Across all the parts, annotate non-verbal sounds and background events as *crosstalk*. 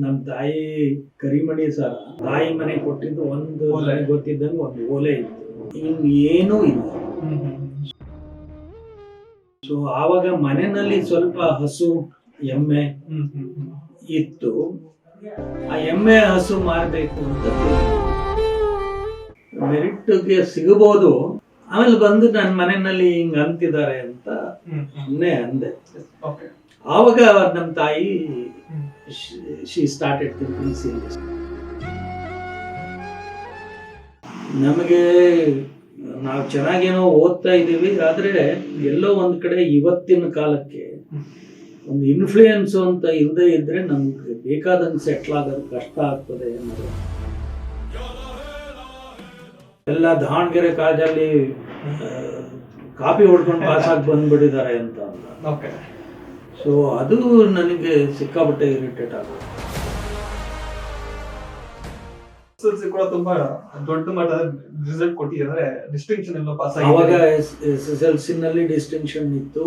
ನಮ್ ತಾಯಿ ಕರಿಮಣಿ ಸರ ತಾಯಿ ಮನೆ ಕೊಟ್ಟಿದ್ದು ಒಂದು. ನನಗೆ ಗೊತ್ತಿದ್ದಂಗೆ ಒಂದು ಓಲೆ ಇತ್ತು. ಏನು ಏನೂ ಇಲ್ಲ. ಸೊ ಆವಾಗ ಮನೆಯಲ್ಲಿ ಸ್ವಲ್ಪ ಹಸು ಎಮ್ಮೆ ಇತ್ತು. ಆ ಎಮ್ಮೆ ಹಸು ಮಾರಬೇಕು ಅಂತ ಮೆರಿಟ್ಗೆ ಸಿಗಬಹುದು ಆಮೇಲೆ ಬಂದು ನನ್ನ ಮನೆಯಲ್ಲಿ ಹಿಂಗ ಅಂತಿದ್ದಾರೆ ಅಂತ ಸುಮ್ಮನೆ ಅಂದೆ. ಓಕೆ ಆವಾಗ ನಮ್ಮ ತಾಯಿ ಶಿ ಸ್ಟಾರ್ಟೆಡ್ thinking seriously. ನಮಗೆ ನಾವು ಚೆನ್ನಾಗೇನೋ ಓದ್ತಾ ಇದ್ದೀವಿ ಆದರೆ ಎಲ್ಲೋ ಒಂದು ಕಡೆ ಇವತ್ತಿನ ಕಾಲಕ್ಕೆ ಒಂದು ಇನ್ಫ್ಲೂಯೆನ್ಸು ಅಂತ ಇಲ್ಲದೆ ಇದ್ರೆ ನಮ್ಗೆ ಬೇಕಾದಂಗೆ ಸೆಟ್ಲ್ ಆಗೋದು ಕಷ್ಟ ಆಗ್ತದೆ ಅನ್ನೋದು. ಎಲ್ಲ ದಾವಣಗೆರೆ ಕಾಲೇಜಲ್ಲಿ ಆ, ಕಾಪಿ ಹೊಡ್ಕೊಂಡು ಪಾಸ್ ಆಗಿ ಬಂದ್ಬಿಟ್ಟಿದ್ದಾರೆ ಅಂತ ಸೊ ಅದು ನನಗೆ ಸಿಕ್ಕಾಪಟ್ಟೆ ಇರಿಟೇಟ್ ಆಗುತ್ತೆ ಕೂಡ ತುಂಬಾ ದೊಡ್ಡ ಮಟ್ಟದ ರಿಸಲ್ಟ್ ಕೊಟ್ಟಿದ್ದಾರೆ. ಡಿಸ್ಟಿಂಕ್ಷನ್ ಎಲ್ಲ ಪಾಸ್ ಆಗಿದೆ. ಎಸ್ ಎಸ್ ಎಲ್ ಸಿನಲ್ಲಿ ಡಿಸ್ಟಿಂಕ್ಷನ್ ಇತ್ತು.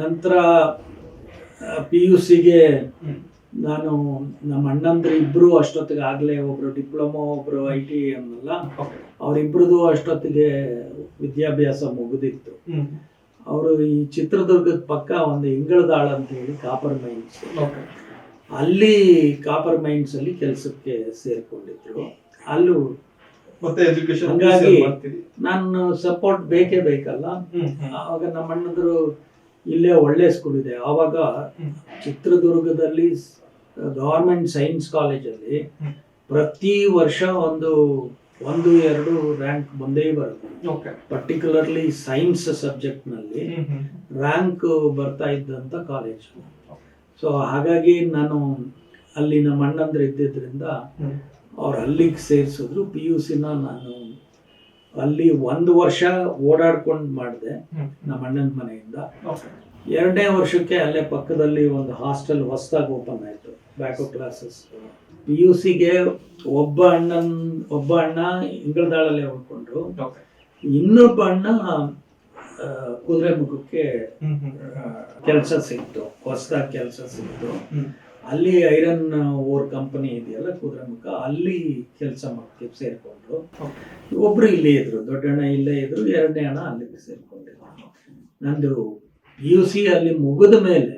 ನಂತರ ಪಿ ಯು ಸಿಗೆ ನಾನು ನಮ್ಮ ಅಣ್ಣಂದ್ರೆ ಇಬ್ರು ಅಷ್ಟೊತ್ತಿಗೆ ಆಗ್ಲೇ ಒಬ್ರು ಡಿಪ್ಲೊಮಾ ಒಬ್ರು ಐ ಟಿ ಅನ್ನಲ್ಲ. ಅವರಿಬ್ರದ್ದು ಅಷ್ಟೊತ್ತಿಗೆ ವಿದ್ಯಾಭ್ಯಾಸ ಮುಗಿದಿತ್ತು. ಅವರು ಈ ಚಿತ್ರದುರ್ಗದ ಪಕ್ಕ ಒಂದು ಇಂಗಳದಾಳ ಅಂತ ಹೇಳಿ ಕಾಪರ್ ಮೈನ್ಸ್ ಓಕೆ ಅಲ್ಲಿ ಕಾಪರ್ ಮೈನ್ಸ್ ಅಲ್ಲಿ ಕೆಲಸಕ್ಕೆ ಸೇರ್ಕೊಂಡಿದ್ರು. ಅಲ್ಲೂ ಮತ್ತೆ ಎಜುಕೇಶನ್ ಹಂಗಾಗಿ ನಾನು ಸಪೋರ್ಟ್ ಬೇಕೇ ಬೇಕಲ್ಲ. ಅವಾಗ ನಮ್ಮ ಅಣ್ಣಂದ್ರು ಇಲ್ಲೇ ಒಳ್ಳೆ ಸ್ಕೂಲ್ ಇದೆ. ಆವಾಗ ಚಿತ್ರದುರ್ಗದಲ್ಲಿ ಗವರ್ಮೆಂಟ್ ಸೈನ್ಸ್ ಕಾಲೇಜಲ್ಲಿ ಪ್ರತಿ ವರ್ಷ ಒಂದು ಒಂದು ಎರಡು ರ್ಯಾಂಕ್ ಬಂದೇ ಬರುತ್ತೆ ಓಕೆ ಪರ್ಟಿಕ್ಯುಲರ್ಲಿ ಸೈನ್ಸ್ ಸಬ್ಜೆಕ್ಟ್ನಲ್ಲಿ ಹ್ಮ್. ಹ್ಮ್. ರ್ಯಾಂಕ್ ಬರ್ತಾ ಇದ್ದಂತ ಕಾಲೇಜ್ ಸೊ ಹಾಗಾಗಿ ನಾನು ಅಲ್ಲಿ ನಮ್ಮ ಅಣ್ಣಂದ್ರೆ ಇದ್ದಿದ್ರಿಂದ. ಅವ್ರು ಅಲ್ಲಿಗೆ ಸೇರಿಸಿದ್ರು ಪಿ ಯು ಸಿನ ನಾನು ಅಲ್ಲಿ ಒಂದು ವರ್ಷ ಓಡಾಡ್ಕೊಂಡು ಮಾಡಿದೆ. ನಮ್ಮ ಅಣ್ಣನ ಮನೆಯಿಂದ ಎರಡನೇ ವರ್ಷಕ್ಕೆ ಅಲ್ಲೇ ಪಕ್ಕದಲ್ಲಿ ಒಂದು ಹಾಸ್ಟೆಲ್ ಹೊಸದಾಗಿ ಓಪನ್ ಆಯಿತು ಬ್ಯಾಕ್ ಕ್ಲಾಸಸ್ ಪಿ ಯು ಸಿಗೆ ಒಬ್ಬ ಅಣ್ಣನ್ ಒಬ್ಬ ಅಣ್ಣ ಇಂಗಳದಾಳಲ್ಲೇ ಉಳ್ಕೊಂಡ್ರು ಓಕೆ ಇನ್ನೊಬ್ಬ ಅಣ್ಣ ಕುದುರೆ ಕುದುರೆಮುಖಕ್ಕೆ. ಕೆಲಸ ಸಿಕ್ತು ಹೊಸದಾಗಿ ಕೆಲಸ ಸಿಕ್ತು. ಅಲ್ಲಿ ಐರನ್ ಓರ್ ಕಂಪನಿ ಇದೆಯಲ್ಲ ಕುದುರೆಮುಖ ಅಲ್ಲಿ ಕೆಲಸ ಮಾಡಕ್ಕೆ ಸೇರ್ಕೊಂಡ್ರು ಒಬ್ರು ಇಲ್ಲೇ ಇದ್ರು ದೊಡ್ಡಣ್ಣ ಇಲ್ಲೇ ಇದ್ರು ಎರಡನೇ ಅಣ್ಣ ಅಲ್ಲಿಗೆ ಸೇರ್ಕೊಂಡಿದ್ರು. ನಂದು ಪಿ ಯು ಸಿ ಅಲ್ಲಿ ಮುಗಿದ ಮೇಲೆ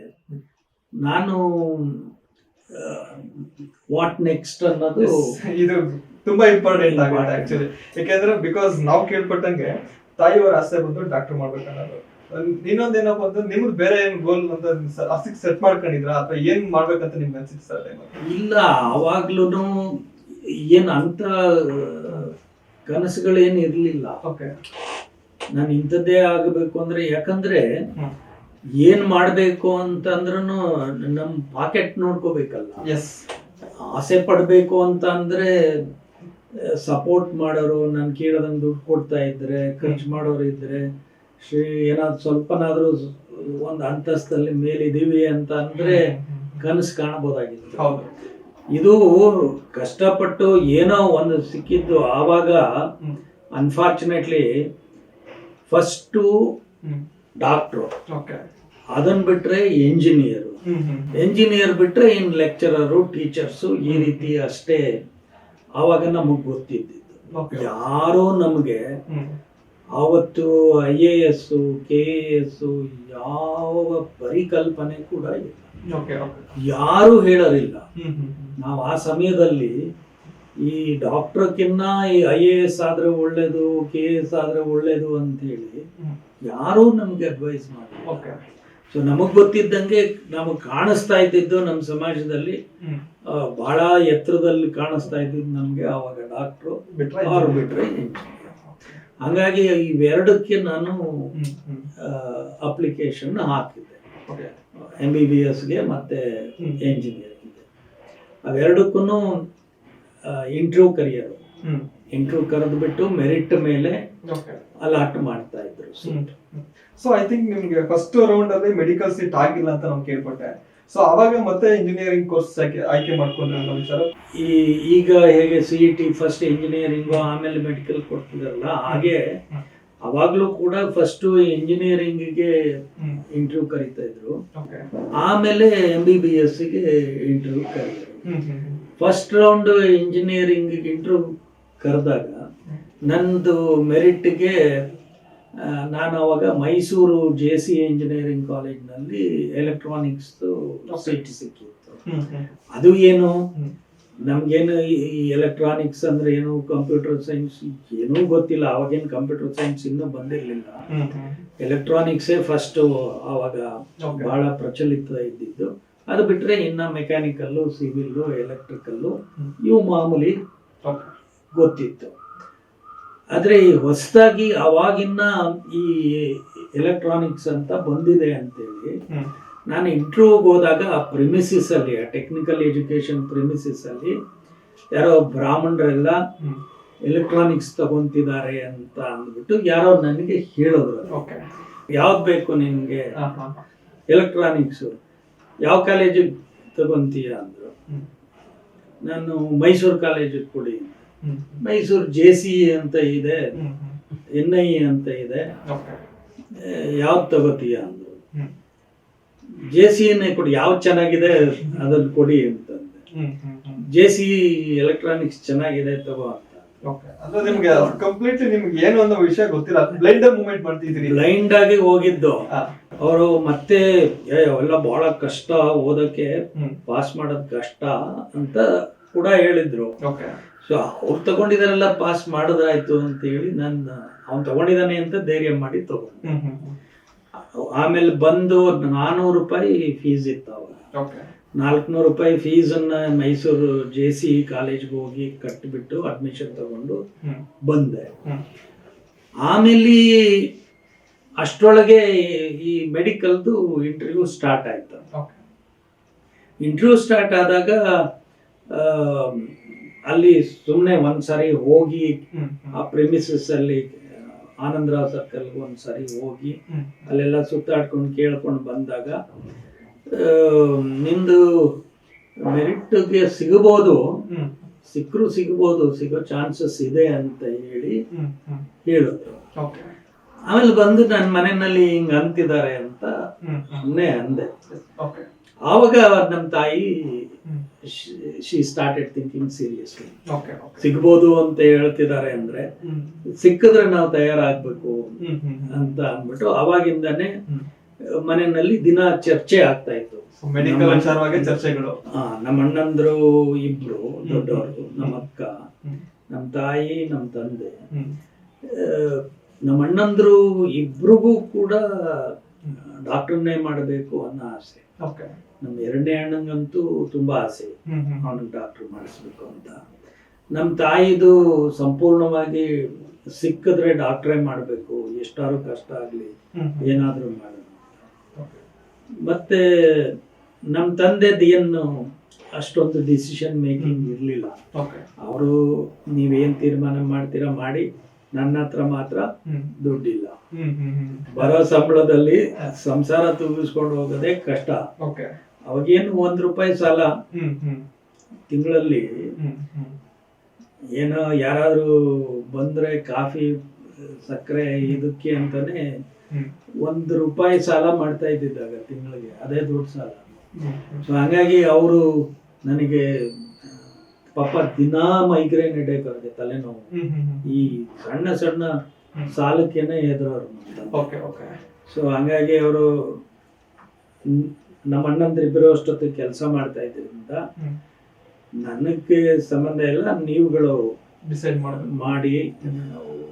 ನಾನು ವಾಟ್ ನೆಕ್ಸ್ಟ್ ಅನ್ನೋದು ಇದು ತುಂಬಾ ಇಂಪಾರ್ಟೆಂಟ್ ಆಗುತ್ತೆ ಆಕ್ಚುಲಿ ಯಾಕೆಂದ್ರೆ ಬಿಕಾಸ್ ನಾವು ಕೇಳ್ಪಟ್ಟಂಗೆ ತಾಯಿಯವರ ಆಸೆ ಬಂದು ಡಾಕ್ಟರ್ ಮಾಡ್ಬೇಕನ್ನೋದು. ಇನ್ನೊಂದೇನಪ್ಪ ಅಂದ್ರೆ ನಿಮ್ದು ಬೇರೆ ಏನ್ ಗೋಲ್ ಅಂತ ಆಸಕ್ತಿ ಸೆಟ್ ಮಾಡ್ಕೊಂಡಿದ್ರ? ಅಥವಾ ಏನ್ ಮಾಡ್ಬೇಕಂತ ನಿಮ್ಗೆ ಅನ್ಸಿತ್ತು ಸರ್ ಇಲ್ಲ ಅವಾಗ್ಲೂ ಏನ್ ಅಂತ ಕನಸುಗಳೇನ್ ಇರ್ಲಿಲ್ಲ. ಓಕೆ ನಾನು ಇಂಥದ್ದೇ ಆಗಬೇಕು ಅಂದ್ರೆ ಯಾಕಂದ್ರೆ. ಏನ್ ಮಾಡ್ಬೇಕು ಅಂತಂದ್ರೂ ನಮ್ ಪಾಕೆಟ್ ನೋಡ್ಕೋಬೇಕಲ್ಲ. ಎಸ್ ಆಸೆ ಪಡಬೇಕು ಅಂತ ಅಂದ್ರೆ ಸಪೋರ್ಟ್ ಮಾಡೋರು ನಾನು ಕೇಳದಂಗೆ ದುಡ್ಡು ಕೊಡ್ತಾ ಇದ್ರೆ ಖರ್ಚು ಮಾಡೋರು ಇದ್ರೆ ಶ್ರೀ ಏನಾದ್ರು ಸ್ವಲ್ಪನಾದ್ರೂ ಒಂದು ಅಂತಸ್ತಲ್ಲಿ ಮೇಲಿದ್ದೀವಿ ಅಂತ ಅಂದ್ರೆ ಕನಸು ಕಾಣಬಹುದಾಗಿತ್ತು ಹೌದು. ಇದು ಕಷ್ಟಪಟ್ಟು ಏನೋ ಒಂದು ಸಿಕ್ಕಿದ್ದು ಆವಾಗ. ಅನ್ಫಾರ್ಚುನೇಟ್ಲಿ ಫಸ್ಟು ಡಾಕ್ಟ್ರು ಓಕೆ ಅದನ್ನ ಬಿಟ್ರೆ ಎಂಜಿನಿಯರು ಹ್ಮ್ ಎಂಜಿನಿಯರ್ ಬಿಟ್ರೆ ಇನ್ ಲೆಕ್ಚರರು ಟೀಚರ್ಸು ಈ ರೀತಿ ಅಷ್ಟೇ ಆವಾಗ ನಮಗೆ ಗೊತ್ತಿದ್ದಿದ್ದು ಯಾರೋ ನಮಗೆ ಆವತ್ತು I A S K A S ಯಾವ ಪರಿಕಲ್ಪನೆ ಕೂಡ ಇಲ್ಲ. ಯಾರು ಹೇಳೋರಿಲ್ಲ ನಾವು ಆ ಸಮಯದಲ್ಲಿ ಈ ಡಾಕ್ಟರ್ಕಿನ್ನ ಈ ಐ ಎ ಎಸ್ ಆದ್ರೆ ಒಳ್ಳೇದು ಕೆ ಎ ಎಸ್ ಆದ್ರೆ ಒಳ್ಳೇದು ಅಂತ ಹೇಳಿ ಯಾರೂ ನಮ್ಗೆ ಅಡ್ವೈಸ್ ಮಾಡಿ ಸೊ ನಮಗ್ ಗೊತ್ತಿದ್ದಂಗೆ ನಮಗ್ ಕಾಣಿಸ್ತಾ ಇದ್ದಿದ್ದು ನಮ್ಮ ಸಮಾಜದಲ್ಲಿ ಬಹಳ ಎತ್ತರದಲ್ಲಿ ಕಾಣಿಸ್ತಾ ಇದ್ದಿದ್ದು ನಮ್ಗೆ ಆವಾಗ ಡಾಕ್ಟ್ರು ಬಿಟ್ರೆ ಅವ್ರು ಬಿಟ್ರೆ. ಹಂಗಾಗಿ ಇವೆರಡಕ್ಕೆ ನಾನು ಅಪ್ಲಿಕೇಶನ್ ಹಾಕಿದ್ದೆ. ಎಂ ಎಂ ಬಿ ಬಿ ಎಸ್ಗೆ ಮತ್ತೆ ಇಂಜಿನಿಯರ್ಗೆ ಎಂಜಿನಿಯರಿಂಗ್ಗೆ ಅವೆರಡಕ್ಕೂ ಇಂಟ್ರ್ಯೂ ಕರಿಯೋರು ಇಂಟ್ರ್ಯೂ ಕರೆದ್ಬಿಟ್ಟು ಮೆರಿಟ್ ಮೇಲೆ ಅಲಾಟ್ ಮಾಡ್ತಾ ಇದ್ರು. ಸೊ ಐ ಥಿಂಕ್ ನಿಮ್ಗೆ ಫಸ್ಟ್ ರೌಂಡ್ ಅಲ್ಲಿ ಮೆಡಿಕಲ್ ಸೀಟ್ ಆಗಿಲ್ಲ ಅಂತ ನಾವು ಕೇಳ್ಪಟ್ಟೆ. ಸೊ ಅವಾಗ ಮತ್ತೆ ಇಂಜಿನಿಯರಿಂಗ್ ಕೋರ್ಸ್ ಆಯ್ಕೆ ಮಾಡ್ಕೊಂಡ್ರೆ ಅನ್ನೋ ವಿಚಾರ. ಈ ಈಗ ಹೇಗೆ C E T first engineering ಆಮೇಲೆ ಮೆಡಿಕಲ್ ಕೊಡ್ತಿದ್ರಲ್ಲ ಹಾಗೆ ಅವಾಗ್ಲೂ ಕೂಡ ಫಸ್ಟ್ ಇಂಜಿನಿಯರಿಂಗ್ಗೆ ಗೆ ಇಂಟರ್ವ್ಯೂ ಕರಿತಾ ಇದ್ರು. ಆಮೇಲೆ ಎಂ ಬಿ ಬಿ ಎಸ್ಗೆ ಇಂಟರ್ವ್ಯೂ ಕರೀತಾರೆ ಫಸ್ಟ್ ರೌಂಡ್ ಇಂಜಿನಿಯರಿಂಗ್ ಇಂಟರ್ವ್ಯೂ ಕರೆದಾಗ ನಂದು ಮೆರಿಟ್ಗೆ ನಾನು ಅವಾಗ ಮೈಸೂರು ಜೆ ಸಿ ಇಂಜಿನಿಯರಿಂಗ್ ಕಾಲೇಜ್ನಲ್ಲಿ ಎಲೆಕ್ಟ್ರಾನಿಕ್ಸ್ ಸೀಟ್ ಸಿಕ್ಕಿತ್ತು ಅದು ಏನು? ನಮಗೇನು ಈ ಎಲೆಕ್ಟ್ರಾನಿಕ್ಸ್ ಅಂದ್ರೆ ಏನು ಕಂಪ್ಯೂಟರ್ ಸೈನ್ಸ್ ಏನೂ ಗೊತ್ತಿಲ್ಲ. ಅವಾಗೇನು ಕಂಪ್ಯೂಟರ್ ಸೈನ್ಸ್ ಇನ್ನೂ ಬಂದಿರಲಿಲ್ಲ. ಎಲೆಕ್ಟ್ರಾನಿಕ್ಸೇ ಫಸ್ಟ್ ಆವಾಗ. ಬಹಳ ಪ್ರಚಲಿತ ಇದ್ದಿದ್ದು. ಅದು ಬಿಟ್ರೆ ಇನ್ನ ಮೆಕ್ಯಾನಿಕಲ್ಲು ಸಿವಿಲ್ಲು ಎಲೆಕ್ಟ್ರಿಕಲ್ಲು ಇವು ಮಾಮೂಲಿ ಗೊತ್ತಿತ್ತು. ಆದರೆ ಈ ಹೊಸದಾಗಿ ಅವಾಗಿನ್ನ ಈ ಎಲೆಕ್ಟ್ರಾನಿಕ್ಸ್ ಅಂತ ಬಂದಿದೆ ಅಂತೇಳಿ ನಾನು ಇಂಟರ್ವ್ಯೂಗೆ ಹೋದಾಗ ಆ ಪ್ರಿಮಿಸಿಸ್ ಅಲ್ಲಿ ಆ ಟೆಕ್ನಿಕಲ್ ಎಜುಕೇಶನ್ ಪ್ರಿಮಿಸಿಸ್ ಅಲ್ಲಿ ಯಾರೋ ಬ್ರಾಹ್ಮಣರೆಲ್ಲ ಹ್ಮ್. ಎಲೆಕ್ಟ್ರಾನಿಕ್ಸ್ ತಗೊಂತಿದ್ದಾರೆ ಅಂತ ಅಂದ್ಬಿಟ್ಟು ಯಾರೋ ನನಗೆ ಹೇಳಿದ್ರು. ಓಕೆ. ಯಾವ್ದು ಬೇಕು ಹಾ ಎಲೆಕ್ಟ್ರಾನಿಕ್ಸು ಯಾವ ಕಾಲೇಜಿಗೆ ತಗೊಂತೀಯ ಅಂದರು. ನಾನು ಮೈಸೂರು ಕಾಲೇಜಿಗೆ ಕೊಡಿ ಮೈಸೂರು ಜೆ ಸಿ ಅಂತ ಇದೆ ಎನ್ ಐ ಅಂತ ಇದೆ. ಯಾವ್ದು ತಗೋತೀಯ ಅಂದರು. ಸಿ ಜೆ ಸಿನೇ ಕೊಡಿ ಯಾವ್ದು ಚೆನ್ನಾಗಿದೆ ಅದನ್ನ ಕೊಡಿ ಅಂತಂದೆ. ಹ್ಮ್ ಹ್ಮ್ ಹ್ಮ್. ಜೆ ಸಿ ಎಲೆಕ್ಟ್ರಾನಿಕ್ಸ್ ಚೆನ್ನಾಗಿದೆ ತಗೋ ಅಂತ. ಓಕೆ. ಅಂದ್ರೆ ನಿಮ್ಗೆ ಕಂಪ್ಲೀಟ್ಲಿ ನಿಮ್ಗೆ ಏನು ಅನ್ನೋ ವಿಷಯ ಗೊತ್ತಿಲ್ಲ. ಬ್ಲೈಂಡ್ ಮೂವ್ಮೆಂಟ್ ಮಾಡ್ತಿದ್ರಿ. ಬ್ಲೈಂಡ್ ಆಗಿ ಹೋಗಿದ್ದು. ಅವರು ಮತ್ತೆ ಎಲ್ಲ ಅವೆಲ್ಲ ಬಹಳ ಕಷ್ಟ ಓದಕ್ಕೆ ಪಾಸ್ ಮಾಡೋದ್ ಕಷ್ಟ ಅಂತ ಕೂಡ ಹೇಳಿದ್ರು. ಓಕೆ. ಸೊ ಅವ್ರು ತಗೊಂಡಿದಾರೆಲ್ಲ ಪಾಸ್ ಮಾಡಿದ್ರಾಯ್ತು ಅಂತ ಹೇಳಿ ನಾನು ಅವ್ನು ತಗೊಂಡಿದ್ದಾನೆ ಅಂತ ಧೈರ್ಯ ಮಾಡಿ ತಗೊಂಡೆ. ಆಮೇಲೆ ಬಂದು ನಾನ್ನೂರು ರೂಪಾಯಿ ಫೀಸ್ ಇತ್ತು ಅವಾಗ ನಾಲ್ಕುನೂರು ರೂಪಾಯಿ ಫೀಸನ್ನ ಮೈಸೂರು ಜೆ ಸಿ ಕಾಲೇಜ್ಗೆ ಹೋಗಿ ಕಟ್ಟಿಬಿಟ್ಟು ಅಡ್ಮಿಷನ್ ತಗೊಂಡು ಬಂದೆ. ಆಮೇಲೆ ಅಷ್ಟರೊಳಗೆ ಈ ಮೆಡಿಕಲ್ದು ಇಂಟರ್ವ್ಯೂ ಸ್ಟಾರ್ಟ್ ಆಯ್ತು. ಇಂಟರ್ವ್ಯೂ ಸ್ಟಾರ್ಟ್ ಆದಾಗ ಅಲ್ಲಿ ಸುಮ್ಮನೆ ಒಂದ್ಸರಿ ಹೋಗಿ ಆ ಪ್ರೆಮಿಸಸ್ ಅಲ್ಲಿ ಆನಂದರಾವ್ ಸರ್ಕಲ್ಗೆ ಒಂದ್ಸರಿ ಹೋಗಿ ಅಲ್ಲೆಲ್ಲ ಸುತ್ತಾಡ್ಕೊಂಡು ಕೇಳ್ಕೊಂಡು ಬಂದಾಗ ನಿಂದು ಮೆರಿಟ್ಗೆ ಸಿಗಬಹುದು ಸಿಕ್ಕರು ಸಿಗಬಹುದು ಸಿಗೋ ಚಾನ್ಸಸ್ ಇದೆ ಅಂತ ಹೇಳಿ ಹೇಳಿದ್ರು ಓಕೆ. ಆಮೇಲೆ ಬಂದು ನನ್ನ ಮನೆಯಲ್ಲಿ ಹಿಂಗ್ ಅಂತಿದ್ದಾರೆ ಅಂತ ಸುಮ್ಮನೆ ಅಂದೆ. ಓಕೆ. ಆವಾಗ ನಮ್ಮ ತಾಯಿ ಶಿ ಸ್ಟಾರ್ಟೆಡ್ ಥಿಂಕಿಂಗ್ ಸೀರಿಯಸ್ಲಿ ಸಿಗ್ಬೋದು ಅಂತ ಹೇಳ್ತಿದ್ದಾರೆ ಅಂದ್ರೆ ಸಿಕ್ಕಿದ್ರೆ ನಾವು ತಯಾರಾಗ್ಬೇಕು ಅಂತ ಅಂದ್ಬಿಟ್ಟು ಅವಾಗಿಂದಾನೆ ಮನೆಯಲ್ಲಿ ದಿನ ಚರ್ಚೆ ಆಗ್ತಾ ಇತ್ತು. ಚರ್ಚೆಗಳು. ನಮ್ಮ ಅಣ್ಣಂದ್ರು ಇಬ್ರು ದೊಡ್ಡವರು ನಮ್ಮ ಅಕ್ಕ ನಮ್ಮ ತಾಯಿ ನಮ್ಮ ತಂದೆ. ನಮ್ಮ ಅಣ್ಣಂದ್ರು ಇಬ್ರಿಗೂ ಕೂಡ ಡಾಕ್ಟರ್ನೇ ಮಾಡಬೇಕು ಅನ್ನೋ ಆಸೆ. ಓಕೆ ನಮ್ಮ ಎರಡನೇ ಅಣ್ಣಂಗಂತೂ ತುಂಬಾ ಆಸೆ. ಅವನಿಗೆ ಡಾಕ್ಟರ್ ಮಾಡಿಸ್ಬೇಕು ಅಂತ. ನಮ್ಮ ತಾಯಿದು ಸಂಪೂರ್ಣವಾಗಿ ಸಿಕ್ಕಿದ್ರೆ ಡಾಕ್ಟ್ರೇ ಮಾಡಬೇಕು. ಎಷ್ಟಾರು ಕಷ್ಟ ಆಗಲಿ ಏನಾದರೂ ಮಾಡೋಣ. ಓಕೆ ಮತ್ತೆ ನಮ್ಮ ತಂದೆದು ಏನು ಅಷ್ಟೊಂದು ಡಿಸಿಷನ್ ಮೇಕಿಂಗ್ ಇರಲಿಲ್ಲ. ಅವರು ನೀವೇನು ತೀರ್ಮಾನ ಮಾಡ್ತೀರಾ ಮಾಡಿ ನನ್ನ ಹತ್ರ ಮಾತ್ರ ದುಡ್ಡಿಲ್ಲ. ಬರೋ ಸಂಬಳದಲ್ಲಿ ಸಂಸಾರ ತುಂಬಿಸ್ಕೊಂಡು ಹೋಗೋದೇ ಕಷ್ಟ. ಅವಾಗೇನು ಒಂದ್ ರೂಪಾಯಿ ಸಾಲ ತಿಂಗಳಲ್ಲಿ ಏನೋ ಯಾರಾದರೂ ಬಂದ್ರೆ ಕಾಫಿ ಸಕ್ಕರೆ ಇದಕ್ಕೆ ಅಂತಾನೆ ಒಂದ್ ರೂಪಾಯಿ ಸಾಲ ಮಾಡ್ತಾ ಇದ್ದಿದ್ದಾಗ ತಿಂಗಳಿಗೆ ಅದೇ ದೊಡ್ಡ ಸಾಲ. ಸೊ ಹಾಗಾಗಿ ಅವರು ನನಗೆ ಪಾಪ ದಿನಾ ಮೈಗ್ರೇನ್ ಹೆಡೇಕ್ ಅವ್ರಿಗೆ ತಲೆನೋವು ಈ ಸಣ್ಣ ಸಣ್ಣ ಸಾಲಕ್ಕೇನೆ ಓಕೆ ಸೊ ಹಂಗಾಗಿ ಅವರು ನಮ್ಮ ಅಣ್ಣಂದ್ರಿಬ್ಬರು ಅಷ್ಟೊತ್ತಿಗೆ ಕೆಲಸ ಮಾಡ್ತಾ ಇದ್ರಿಂದ ನನಗೆ ಸಂಬಂಧ ಇಲ್ಲ ನೀವುಗಳು ಡಿಸೈಡ್ ಮಾಡಿ ಮಾಡಿ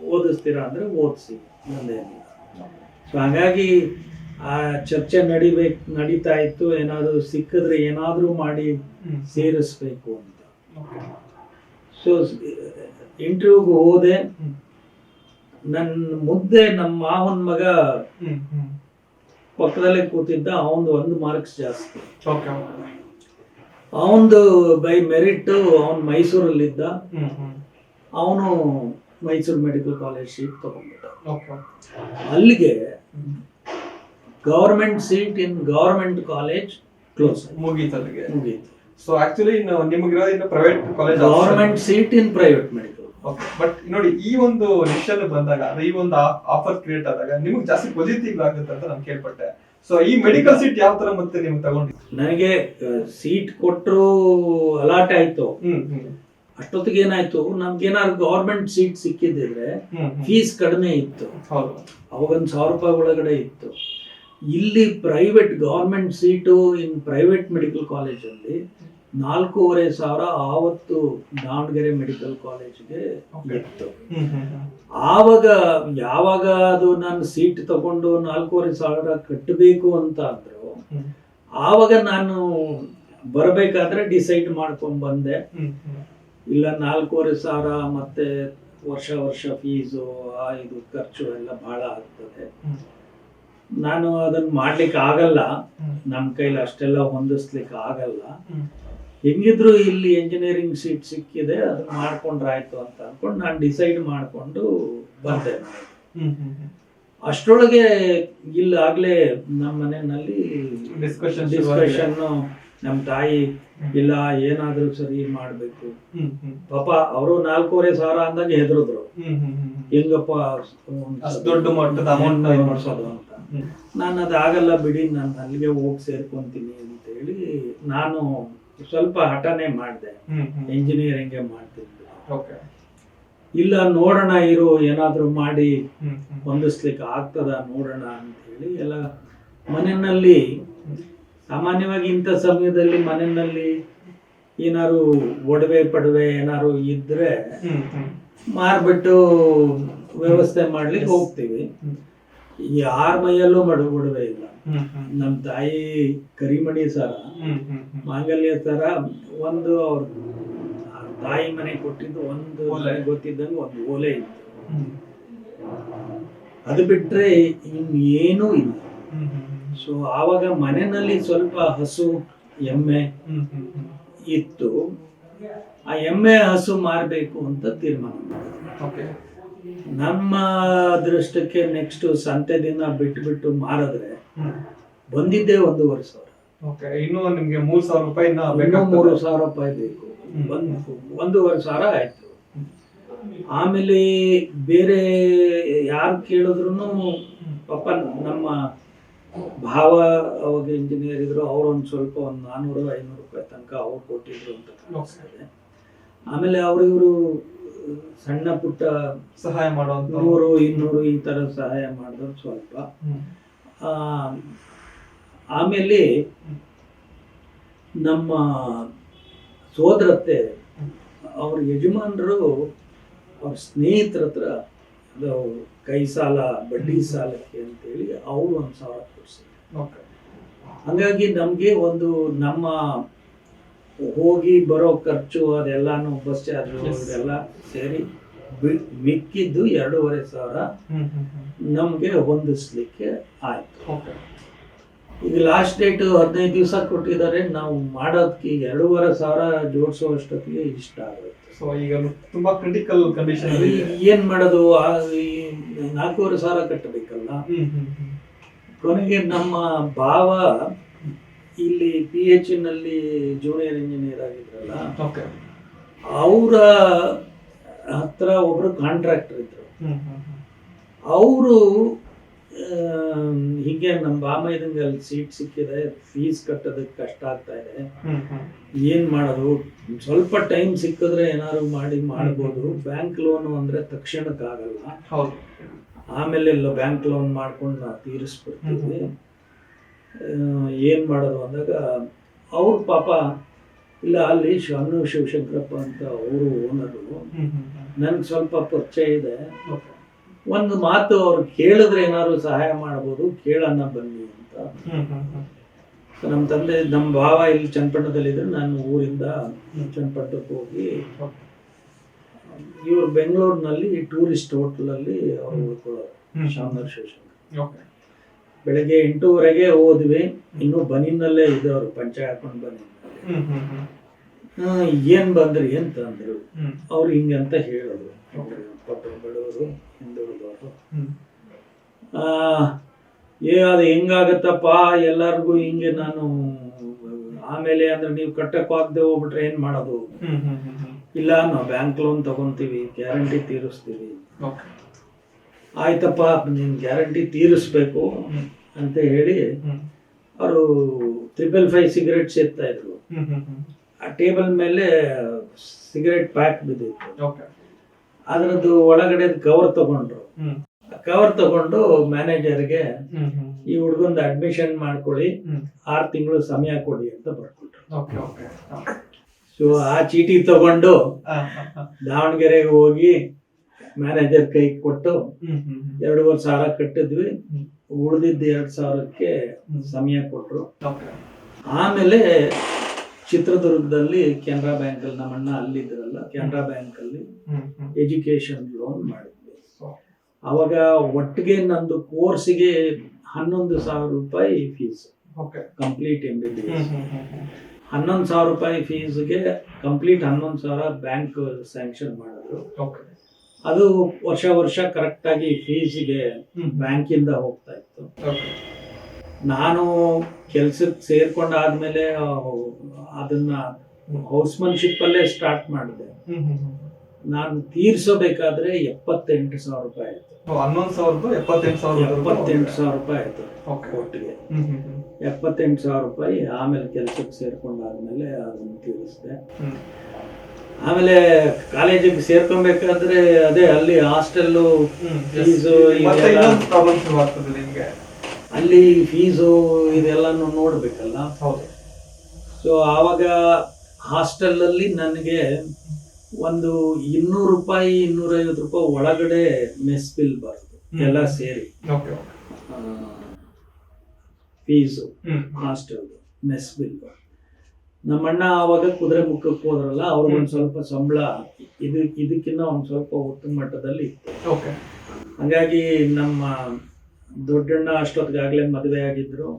ಓದಿಸ್ತೀರಾ ಅಂದ್ರೆ ಓದಿಸಿ ನಂದೇನಿಲ್ಲ ಸೊ ಹಾಗಾಗಿ ಆ ಚರ್ಚೆ ನಡಿಬೇಕು ನಡೀತಾ ಇತ್ತು ಏನಾದರೂ ಸಿಕ್ಕಿದ್ರೆ ಏನಾದರೂ ಮಾಡಿ ಸೇರಿಸ್ಬೇಕು ಅಂತ. ಸೊ ಇಂಟರ್ವ್ಯೂಗೆ ಹೋದೆ. ನನ್ನ ಮುದ್ದೆ ನಮ್ಮ ಮಾವನ ಮಗ ಪಕ್ಕದಲ್ಲೇ ಕೂತಿದ್ದ ಅವನದು ಒಂದು ಮಾರ್ಕ್ಸ್ ಜಾಸ್ತಿ. ಅವನದು ಬೈ ಮೆರಿಟ್ ಅವನು ಮೈಸೂರಲ್ಲಿದ್ದ. ಅವನು ಮೈಸೂರು ಮೆಡಿಕಲ್ ಕಾಲೇಜ್ ಸೀಟ್ ತಗೊಂಡ್ಬಿಟ್ಟ. ಅಲ್ಲಿಗೆ government seat in government college close ಮುಗೀತು ಅಲ್ಲಿಗೆ. ಮುಗೀತು. ಸೊ ಆಕ್ಚುಲಿ ನಿಮಗಿರೋ ಇನ್ನು private college government seat in private medical okay but ನೋಡಿ ಈ ಒಂದು ಡಿಸಿಷನ್ ಬಂದಾಗ ಈ ಒಂದು ಆಫರ್ ಕ್ರಿಯೇಟ್ ಆದಾಗ ನಿಮಗೆ ಜಾಸ್ತಿ ಪಾಸಿಟಿವ್ ಆಗುತ್ತೆ ಅಂತ ನಾನು ಕೇಳ್ಪಟ್ಟೆ. ಸೊ ಈ ಮೆಡಿಕಲ್ ಸೀಟ್ ಯಾವ ತರ ಮತ್ತೆ ನೀವು ತಗೊಂಡಿ ನನಗೆ ಸೀಟ್ ಕೊಟ್ಟರು ಅಲಾಟ್ ಆಯ್ತು. ಅಷ್ಟೊತ್ತಿಗೆ ಏನಾಯ್ತು ನಮ್ಗೇನಾದ್ರು ಗೌರ್ಮೆಂಟ್ ಸೀಟ್ ಸಿಕ್ಕಿದ್ರೆ. ಫೀಸ್ ಕಡಿಮೆ ಇತ್ತು. ಅವಾಗ ಒಂದು ಸಾವಿರ ರೂಪಾಯಿ ಒಳಗಡೆ ಇತ್ತು. ಇಲ್ಲಿ private government seat in private medical ಕಾಲೇಜಲ್ಲಿ ನಾಲ್ಕೂವರೆ ಸಾವಿರ ಆವತ್ತು ದಾವಣಗೆರೆ ಮೆಡಿಕಲ್ ಕಾಲೇಜ್ಗೆ. ಇತ್ತು. ಆವಾಗ ಯಾವಾಗ ಅದು ನಾನು ಸೀಟ್ ತಗೊಂಡು ನಾಲ್ಕೂವರೆ ಸಾವಿರ ಕಟ್ಟಬೇಕು ಅಂತ ಅಂದ್ರು ಆವಾಗ ನಾನು ಬರಬೇಕಾದ್ರೆ ಡಿಸೈಡ್ ಮಾಡ್ಕೊಂಡ್ ಬಂದೆ. ಇಲ್ಲ ನಾಲ್ಕೂವರೆ ಸಾವಿರ ಮತ್ತೆ ವರ್ಷ ವರ್ಷ ಫೀಸು ಆ ಇದು ಖರ್ಚು ಎಲ್ಲ ಬಹಳ ಆಗ್ತದೆ ನಾನು ಅದನ್ನ ಮಾಡ್ಲಿಕ್ಕೆ ಆಗಲ್ಲ. ನಮ್ಮ ಕೈಲಿ ಅಷ್ಟೆಲ್ಲ ಹೊಂದಿಸ್ಲಿಕ್ಕೆ ಆಗಲ್ಲ. ಹೆಂಗಿದ್ರು ಇಲ್ಲಿ ಎಂಜಿನಿಯರಿಂಗ್ ಸೀಟ್ ಸಿಕ್ಕಿದೆ ಅದನ್ನ ಮಾಡ್ಕೊಂಡ್ರೆ ಆಯ್ತು ಅಂತ ಅನ್ಕೊಂಡು ನಾನು ಡಿಸೈಡ್ ಮಾಡಿಕೊಂಡು ಬಂದೆ. ಅಷ್ಟರೊಳಗೆ ಇಲ್ಲ ಆಗ್ಲೇ ನಮ್ಮ ಮನೆಯಲ್ಲಿ ಡಿಸ್ಕಷನ್ ಡಿಸ್ಕಷನ್ ನಮ್ಮ ತಾಯಿ ಇಲ್ಲ ಏನಾದ್ರೂ ಸರಿ ಮಾಡ್ಬೇಕು. ಪಾಪ ಅವರು ನಾಲ್ಕೂವರೆ ಸಾವಿರ ಅಂದಾಗ ಹೆದರಿದ್ರು. ಹೆಂಗಪ್ಪ ದೊಡ್ಡ ಮಟ್ಟದ ಅಮೌಂಟ್ ಮಾಡಿಸೋದು ಮಾಡ್ಸೋದು. ಅಂತ. ನಾನು ಅದಾಗಲ್ಲ ಬಿಡಿ ನಾನು ಅಲ್ಲಿಗೆ ಹೋಗಿ ಸೇರ್ಕೊಂತೀನಿ ಅಂತ ಹೇಳಿ ನಾನು ಸ್ವಲ್ಪ ಹಠನೇ ಮಾಡಿದೆ ಇಂಜಿನಿಯರಿಂಗ್ ಮಾಡ್ತಿದ್ದೆ ಇಲ್ಲ ನೋಡೋಣ ಇರು ಏನಾದರೂ ಮಾಡಿ. ಹೊಂದಿಸ್ಲಿಕ್ಕೆ ಆಗ್ತದ ನೋಡೋಣ ಅಂತ ಹೇಳಿ ಎಲ್ಲ ಮನೆಯಲ್ಲಿ ಸಾಮಾನ್ಯವಾಗಿ ಇಂಥ ಸಮಯದಲ್ಲಿ ಮನೆಯಲ್ಲಿ ಏನಾದ್ರು ಒಡವೆ ಪಡವೆ ಏನಾದ್ರು ಇದ್ರೆ. ಮಾರ್ಬಿಟ್ಟು ವ್ಯವಸ್ಥೆ ಮಾಡ್ಲಿಕ್ಕೆ ಹೋಗ್ತೀವಿ. ಯಾರ ಮೈಯಲ್ಲೂ ಮಡ ಒಡವೆ ಇಲ್ಲ. ನಮ್ಮ ತಾಯಿ ಕರಿಮಣಿ ಸರ. ಮಾಂಗಲ್ಯ ಸರ ಒಂದು ಅವ್ರ ತಾಯಿ ಮನೆ ಕೊಟ್ಟಿದ್ದು ಒಂದು ಗೊತ್ತಿದ್ದಂಗ ಒಂದು ಓಲೆ ಇತ್ತು. ಅದು ಬಿಟ್ರೆ ಇನ್ನೇನೂ ಇಲ್ಲ. ಸೊ ಆವಾಗ ಮನೆಯಲ್ಲಿ ಸ್ವಲ್ಪ ಹಸು ಎಮ್ಮೆ. ಇತ್ತು ಆ ಎಮ್ಮೆ ಹಸು ಮಾರಬೇಕು ಅಂತ ತೀರ್ಮಾನ Okay. ನಮ್ಮ ಅದೃಷ್ಟಕ್ಕೆ ನೆಕ್ಸ್ಟ್ ಸಂತೆ ದಿನ ಬಿಟ್ಟು ಬಿಟ್ಟು ಮಾರಿದ್ರೆ. ಬಂದಿದ್ದೇ ಒಂದೂವರೆ ಸಾವಿರ. ಓಕೆ ಇನ್ನು ನಿಮ್ಗೆ ಮೂರ್ ಸಾವಿರ ರೂಪಾಯಿ ಇನ್ನ. ಮೂರು ಸಾವಿರ ರೂಪಾಯಿ ಬೇಕು. ಒಂದು ಒಂದೂವರೆ ಸಾವಿರ ಆಯ್ತು. ಆಮೇಲೆ ಬೇರೆ ಯಾರು ಕೇಳಿದ್ರು ಪಾಪ ನಮ್ಮ ಭಾವ ಅವಾಗ ಇಂಜಿನಿಯರ್ ಇದ್ರು ಅವ್ರು ಒಂದು ಸ್ವಲ್ಪ ಒಂದು ನಾನ್ನೂರು ಐನೂರು ರೂಪಾಯಿ ತನಕ ಅವ್ರು ಕೊಟ್ಟಿದ್ರು ಅಂತ ಕಾಣಿಸ್ತದೆ ಆಮೇಲೆ ಅವರಿವರು ಸಣ್ಣ ಪುಟ್ಟ ಸಹಾಯ ಮಾಡೋ ನೂರು ಇನ್ನೂರು ಈ ಥರ ಸಹಾಯ ಮಾಡಿದ್ರು ಸ್ವಲ್ಪ. ಆಮೇಲೆ ನಮ್ಮ ಸೋದರತ್ತೆ ಅವ್ರ ಯಜಮಾನರು ಅವ್ರ ಸ್ನೇಹಿತರ ಹತ್ರ ಅದು ಕೈ ಸಾಲ ಬಡ್ಡಿ ಸಾಲಕ್ಕೆ ಅಂತೇಳಿ ಅವರು ಒಂದು ಸಾವಿರ ಕೊಡಿಸಿದ್ರು. ಹಂಗಾಗಿ ನಮಗೆ ಒಂದು ನಮ್ಮ ಹೋಗಿ ಬರೋ ಖರ್ಚು ಅದೆಲ್ಲಾನು ಬಸ್ ಚಾರ್ಜ್ ಎಲ್ಲ ಸೇರಿ ಮಿಕ್ಕಿದ್ದು ಎರಡೂವರೆ ಸಾವಿರ. ನಮಗೆ ಹೊಂದಿಸ್ಲಿಕ್ಕೆ ಆಯ್ತು. ಓಕೆ. ಈಗ ಲಾಸ್ಟ್ ಡೇಟ್ ಹದಿನೈದು ದಿವಸ ಕೊಟ್ಟಿದ್ದಾರೆ. ನಾವು ಮಾಡೋದಕ್ಕೆ ಎರಡೂವರೆ ಸಾವಿರ ಜೋಡಿಸೋ ಅಷ್ಟೊತ್ತಿಗೆ ಇಷ್ಟ ಆಗುತ್ತೆ. ಸೊ ಈಗ ತುಂಬಾ ಕ್ರಿಟಿಕಲ್ ಕಂಡೀಷನ್ ಏನು ಮಾಡೋದು? ನಾಲ್ಕೂವರೆ ಸಾವಿರ ಕಟ್ಟಬೇಕಲ್ಲ. ಕೊನೆಗೆ ನಮ್ಮ ಭಾವ ಇಲ್ಲಿ ಪಿ ಎಚ್ನಲ್ಲಿ ಜೂನಿಯರ್ ಇಂಜಿನಿಯರ್ ಆಗಿದ್ರಲ್ಲ. ಅವರ ಹತ್ರ ಒಬ್ರು ಕಾಂಟ್ರಾಕ್ಟರ್ ಇದ್ರು. ಅವರು ಹೀಗೆ ನಮ್ಮ ಬಾಮೈದಂಗೆ ಅಲ್ಲಿ ಸೀಟ್ ಸಿಕ್ಕಿದೆ ಫೀಸ್ ಕಟ್ಟೋದಕ್ಕೆ ಕಷ್ಟ ಆಗ್ತಾ ಇದೆ. ಏನ್ ಮಾಡೋದು? ಸ್ವಲ್ಪ ಟೈಮ್ ಸಿಕ್ಕಿದ್ರೆ ಏನಾದ್ರು ಮಾಡಿ ಮಾಡ್ಬೋದು. ಬ್ಯಾಂಕ್ ಲೋನು ಅಂದ್ರೆ ತಕ್ಷಣಕ್ಕಾಗಲ್ಲ ಹೌದು. ಆಮೇಲೆ ಬ್ಯಾಂಕ್ ಲೋನ್ ಮಾಡ್ಕೊಂಡು ನಾವು ತೀರಿಸ್ಬಿಡ್ತೀವಿ. ಏನ್ ಮಾಡೋದು ಅಂದಾಗ ಅವ್ರ ಪಾಪ ಇಲ್ಲ ಅಲ್ಲಿ ಶನ್ನು ಶಿವಶಂಕರಪ್ಪ ಅಂತ ಅವರು ಓನರು. ನನ್ಗೆ ಸ್ವಲ್ಪ ಪರಿಚಯ ಇದೆ ಒಂದು ಮಾತು ಅವ್ರು ಕೇಳಿದ್ರೆ ಏನಾದ್ರು ಸಹಾಯ ಮಾಡ್ಬೋದು ಕೇಳೋಣ ಬನ್ನಿ ಅಂತ. ನಮ್ಮ ತಂದೆ ನಮ್ಮ ಭಾವ ಇಲ್ಲಿ ಚನ್ನಪಟ್ಟಣದಲ್ಲಿದ್ದರೆ ನಾನು ಊರಿಂದ ಚನ್ನಪಟ್ಟಣಕ್ಕೆ ಹೋಗಿ. ಇವರು ಬೆಂಗಳೂರಿನಲ್ಲಿ ಟೂರಿಸ್ಟ್ ಹೋಟ್ಲಲ್ಲಿ ಅವ್ರು ಉಳ್ಕೊಳ್ಳೋರು ಶಾಮರ್ ಶಿವಶಂಕರ್. ಬೆಳಗ್ಗೆ ಎಂಟೂವರೆಗೆ ಹೋದ್ವಿ ಇನ್ನೂ ಬನಿನಲ್ಲೇ ಇದ್ದವರು ಪಂಚೆ ಹಾಕೊಂಡು ಬನ್ನಿ. ಏನ್ ಬಂದ್ರೆ ಅಂತ ತಂದ್ರು. ಅವ್ರು ಹಿಂಗಂತ ಹೇಳೋದು. ಪಟ್ಟ ಬಡವರು ಹಿಂದುಳಿದವರು ಏ ಅದು ಹೆಂಗಾಗತ್ತಪ್ಪ? ಎಲ್ಲರಿಗೂ ಹಿಂಗೆ ನಾನು ಆಮೇಲೆ ಅಂದ್ರೆ ನೀವು ಕಟ್ಟಕ್ ಆಗದೆ ಹೋಗ್ಬಿಟ್ರೆ ಏನು ಮಾಡೋದು? ಇಲ್ಲ ನಾವು ಬ್ಯಾಂಕ್ ಲೋನ್ ತಗೊಂತೀವಿ ಗ್ಯಾರಂಟಿ ತೀರಿಸ್ತೀವಿ. ಆಯ್ತಪ್ಪ ನೀನ್ ಗ್ಯಾರಂಟಿ ತೀರಿಸ್ಬೇಕು ಅಂತ ಹೇಳಿ ಅವರು ತ್ರಿಬಲ್ ಫೈವ್ ಸಿಗರೆಟ್ ಸೇರ್ತಾ ಇದ್ರು. ಆ ಟೇಬಲ್ ಮೇಲೆ ಸಿಗರೆಟ್ ಪ್ಯಾಕ್ ಬಿದ್ದಿತ್ತು. ಅದರದ್ದು ಒಳಗಡೆ ಕವರ್ ತಗೊಂಡ್ರು. ಕವರ್ ತಗೊಂಡು ಮ್ಯಾನೇಜರ್ಗೆ ಈ ಹುಡುಗಂದು ಅಡ್ಮಿಷನ್ ಮಾಡ್ಕೊಳ್ಳಿ ಆರು ತಿಂಗಳು ಸಮಯ ಕೊಡಿ ಅಂತ ಬರ್ಕೊಟ್ರು. ಸೊ ಆ ಚೀಟಿ ತಗೊಂಡು ದಾವಣಗೆರೆಗೆ ಹೋಗಿ ಮ್ಯಾನೇಜರ್ ಕೈ ಕೊಟ್ಟು ಎರಡೂವರೆ ಸಾವಿರ ಕಟ್ಟಿದ್ವಿ. ಉಳಿದಿದ್ದ ಎರಡು ಸಾವಿರಕ್ಕೆ ಸಮಯ ಕೊಟ್ಟರು ಆಮೇಲೆ ಚಿತ್ರದುರ್ಗದಲ್ಲಿ ಕೆನರಾ ಬ್ಯಾಂಕಲ್ಲಿ ನಮ್ಮಣ್ಣ ಅಣ್ಣ ಅಲ್ಲಿದ್ರಲ್ಲ ಕೆನರಾ ಬ್ಯಾಂಕಲ್ಲಿ ಅಲ್ಲಿ ಎಜುಕೇಶನ್ ಲೋನ್ ಮಾಡಿದ್ವಿ. ಅವಾಗ ಒಟ್ಟಿಗೆ ನಂದು ಕೋರ್ಸಿಗೆ ಹನ್ನೊಂದು ಸಾವಿರ ರೂಪಾಯಿ fees okay complete M B B ಹ್ಮ್ ಹನ್ನೊಂದು ಸಾವಿರ ರೂಪಾಯಿ ಫೀಸ್ಗೆ ಕಂಪ್ಲೀಟ್ ಹನ್ನೊಂದು ಸಾವಿರ ಬ್ಯಾಂಕ್ ಸ್ಯಾಂಕ್ಷನ್ ಮಾಡಿದ್ರು. ಅದು ವರ್ಷ ವರ್ಷ ಕರೆಕ್ಟಾಗಿ ಫೀಸಿಗೆ ಬ್ಯಾಂಕ್ ಬ್ಯಾಂಕಿಂದ ಹೋಗ್ತಾ ಇತ್ತು. ನಾನು ಕೆಲ್ಸಕ್ಕೆ ಸೇರ್ಕೊಂಡಾದ್ಮೇಲೆ ಅದನ್ನ ಹೌಸ್ಮನ್ಶಿಪ್ ಅಲ್ಲೇ ಸ್ಟಾರ್ಟ್ ಮಾಡಿದೆ. ನಾನು ತೀರ್ಸಬೇಕಾದ್ರೆ ಎಪ್ಪತ್ತೆಂಟು ಸಾವಿರ ರೂಪಾಯಿ ಆಯ್ತು. ಹನ್ನೊಂದು ಸಾವಿರದ ಎಪ್ಪತ್ತೆಂಟು ಸಾವಿರ ಎಪ್ಪತ್ತೆಂಟು ಸಾವಿರ ರೂಪಾಯಿ ಆಯ್ತು ಓಕೆ ಒಟ್ಟಿಗೆ. ಎಪ್ಪತ್ತೆಂಟು ಸಾವಿರ ರೂಪಾಯಿ ಆಮೇಲೆ ಕೆಲ್ಸಕ್ಕೆ ಸೇರ್ಕೊಂಡಾದ್ಮೇಲೆ ಅದನ್ನು ತೀರಿಸಿದೆ. ಆಮೇಲೆ ಕಾಲೇಜಿಗೆ ಸೇರ್ಕೊಬೇಕಾದ್ರೆ ಅದೇ ಅಲ್ಲಿ ಹಾಸ್ಟೆಲ್ಲು ಫೀಸು ಅಲ್ಲಿ ಫೀಸು ಇದೆಲ್ಲಾನು ನೋಡ್ಬೇಕಲ್ಲ? ಸೊ ಆವಾಗ ಹಾಸ್ಟೆಲಲ್ಲಿ ನನಗೆ ಒಂದು ಇನ್ನೂರು ರೂಪಾಯಿ ಇನ್ನೂರೈವತ್ತು ರೂಪಾಯಿ ಒಳಗಡೆ ಮೆಸ್ ಬಿಲ್ ಬರ್ತದೆ. ಎಲ್ಲ ಸೇರಿ. ಫೀಸು ಹಾಸ್ಟೆಲ್ ಮೆಸ್ ಬಿಲ್ ನಮ್ಮಣ್ಣ ಆವಾಗ ಕುದುರೆ ಮುಖಕ್ಕೆ ಹೋದ್ರಲ್ಲ ಅವ್ರಿಗೊಂದು ಸ್ವಲ್ಪ ಸಂಬಳ ಇದು ಇದಕ್ಕಿಂತ ಒಂದು ಸ್ವಲ್ಪ ಉತ್ತಮ ಮಟ್ಟದಲ್ಲಿ ಇತ್ತು. ಓಕೆ. ಹಾಗಾಗಿ ನಮ್ಮ ದೊಡ್ಡಣ್ಣ ಅಷ್ಟೊತ್ತಿಗಾಗಲೇ ಮದುವೆ ಆಗಿದ್ರು.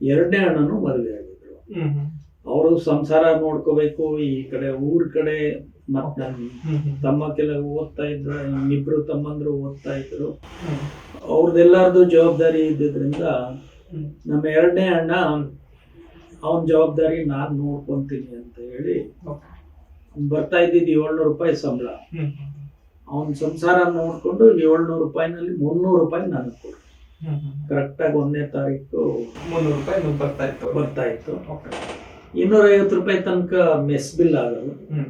ಎರಡನೇ ಅಣ್ಣನೂ ಮದುವೆ ಆಗಿದ್ರು. ಅವರು ಸಂಸಾರ ನೋಡ್ಕೋಬೇಕು ಈ ಕಡೆ ಊರ್ ಕಡೆ ಮತ್ ನನ್ನ ಹ್ಮ್ ಹ್ಮ್. ತಮ್ಮ ಕೆಲವು ಓದ್ತಾ ಇದ್ರು ಇನ್ನಿಬ್ರು ತಮ್ಮಂದ್ರು ಓದ್ತಾ ಇದ್ರು. ಅವ್ರದ್ದೆಲ್ಲಾರ್ದು ಜವಾಬ್ದಾರಿ ಇದ್ದಿದ್ರಿಂದ ನಮ್ಮ ಎರಡನೇ ಅಣ್ಣ ಅವನ ಜವಾಬ್ದಾರಿ ನಾನು ನೋಡ್ಕೊಂತೀನಿ ಅಂತ ಹೇಳಿ ಬರ್ತಾ ಇದ್ದಿದ್ದು ಏಳ್ನೂರು ರೂಪಾಯಿ ಸಂಬಳ. ಅವನ ಸಂಸಾರ ನೋಡ್ಕೊಂಡು ಏಳ್ನೂರು ರೂಪಾಯಿನಲ್ಲಿ ಮುನ್ನೂರು ರೂಪಾಯಿ ನನಗೆ ಕೊಡು ಕರೆಕ್ಟಾಗಿ ಒಂದನೇ ತಾರೀಕು ಮುನ್ನೂರು ರೂಪಾಯಿ ಬರ್ತಾ ಇತ್ತು. ಬರ್ತಾ ಇತ್ತು. ಇನ್ನೂರ ಐವತ್ತು ರೂಪಾಯಿ ತನಕ ಮೆಸ್ ಬಿಲ್ ಆಗೋದು ಹ್ಮ್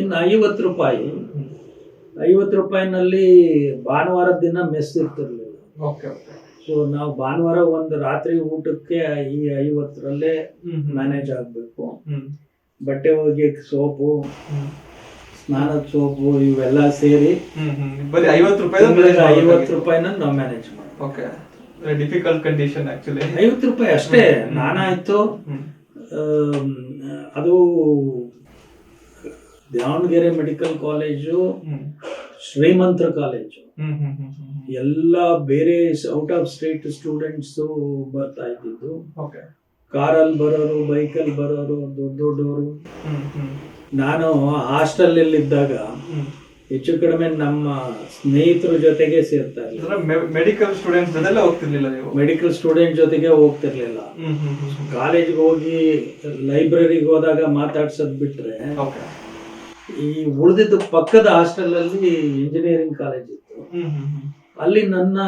ಇನ್ನು ಐವತ್ತು ರೂಪಾಯಿ. ಐವತ್ತು ರೂಪಾಯಿನಲ್ಲಿ ಭಾನುವಾರದ ದಿನ ಮೆಸ್ ಇರ್ತಿರ್ಲಿಲ್ಲ. ಓಕೆ ಓಕೆ ಸೊ ನಾವು ಭಾನುವಾರ ಒಂದು ರಾತ್ರಿ ಊಟಕ್ಕೆ ಈ ಐವತ್ತರಲ್ಲೇ ಮ್ಯಾನೇಜ್ ಆಗಬೇಕು. ಬಟ್ಟೆ ಒಗೆಯಕ್ಕೆ ಸೋಪು ಸ್ನಾನದ ಸೋಪು ಇವೆಲ್ಲ ಸೇರಿ ಬರೀ ಐವತ್ತು ರೂಪಾಯಿ ಐವತ್ತು ರೂಪಾಯಿನ ನಾವು manage okay difficult condition actually ಐವತ್ತು ರೂಪಾಯಿ ಅಷ್ಟೇ. ನಾನಾ ನಾನಾಯ್ತು. ಅದು ದಾವಣಗೆರೆ ಮೆಡಿಕಲ್ ಕಾಲೇಜು ಶ್ರೀಮಂತ್ರ ಕಾಲೇಜು. ಎಲ್ಲ ಬೇರೆ ಔಟ್ ಆಫ್ ಸ್ಟೇಟ್ ಸ್ಟೂಡೆಂಟ್ಸ್ ಬರ್ತಾ ಇದ್ದಿದ್ದು. ಓಕೆ ಕಾರಲ್ಲಿ ಬರೋರು ಬೈಕಲ್ಲಿ ಬರೋರು ದೊಡ್ಡ ದೊಡ್ಡವರು. ನಾನು ಹಾಸ್ಟೆಲ್ ಇದ್ದಾಗ ಹೆಚ್ಚು ಕಡಿಮೆ ನಮ್ಮ ಸ್ನೇಹಿತರ ಜೊತೆಗೆ ಸೇರ್ತಾ ಇರಲಿಲ್ಲ. ಮೆಡಿಕಲ್ ಸ್ಟೂಡೆಂಟ್ ಜೊತೆಲ್ಲ ಹೋಗ್ತಿರ್ಲಿಲ್ಲ ನೀವು? ಮೆಡಿಕಲ್ ಸ್ಟೂಡೆಂಟ್ ಜೊತೆಗೆ ಹೋಗ್ತಿರ್ಲಿಲ್ಲ. ಕಾಲೇಜ್ಗೆ ಹೋಗಿ ಲೈಬ್ರರಿಗೆ ಹೋದಾಗ ಮಾತಾಡ್ಸೋದ್ ಬಿಟ್ರೆ ಓಕೆ ಈ ಉಳಿದಿದ್ದ ಪಕ್ಕದ ಹಾಸ್ಟೆಲ್ ಅಲ್ಲಿ ಇಂಜಿನಿಯರಿಂಗ್ ಕಾಲೇಜ್ ಇತ್ತು ಅಲ್ಲಿ ನನ್ನ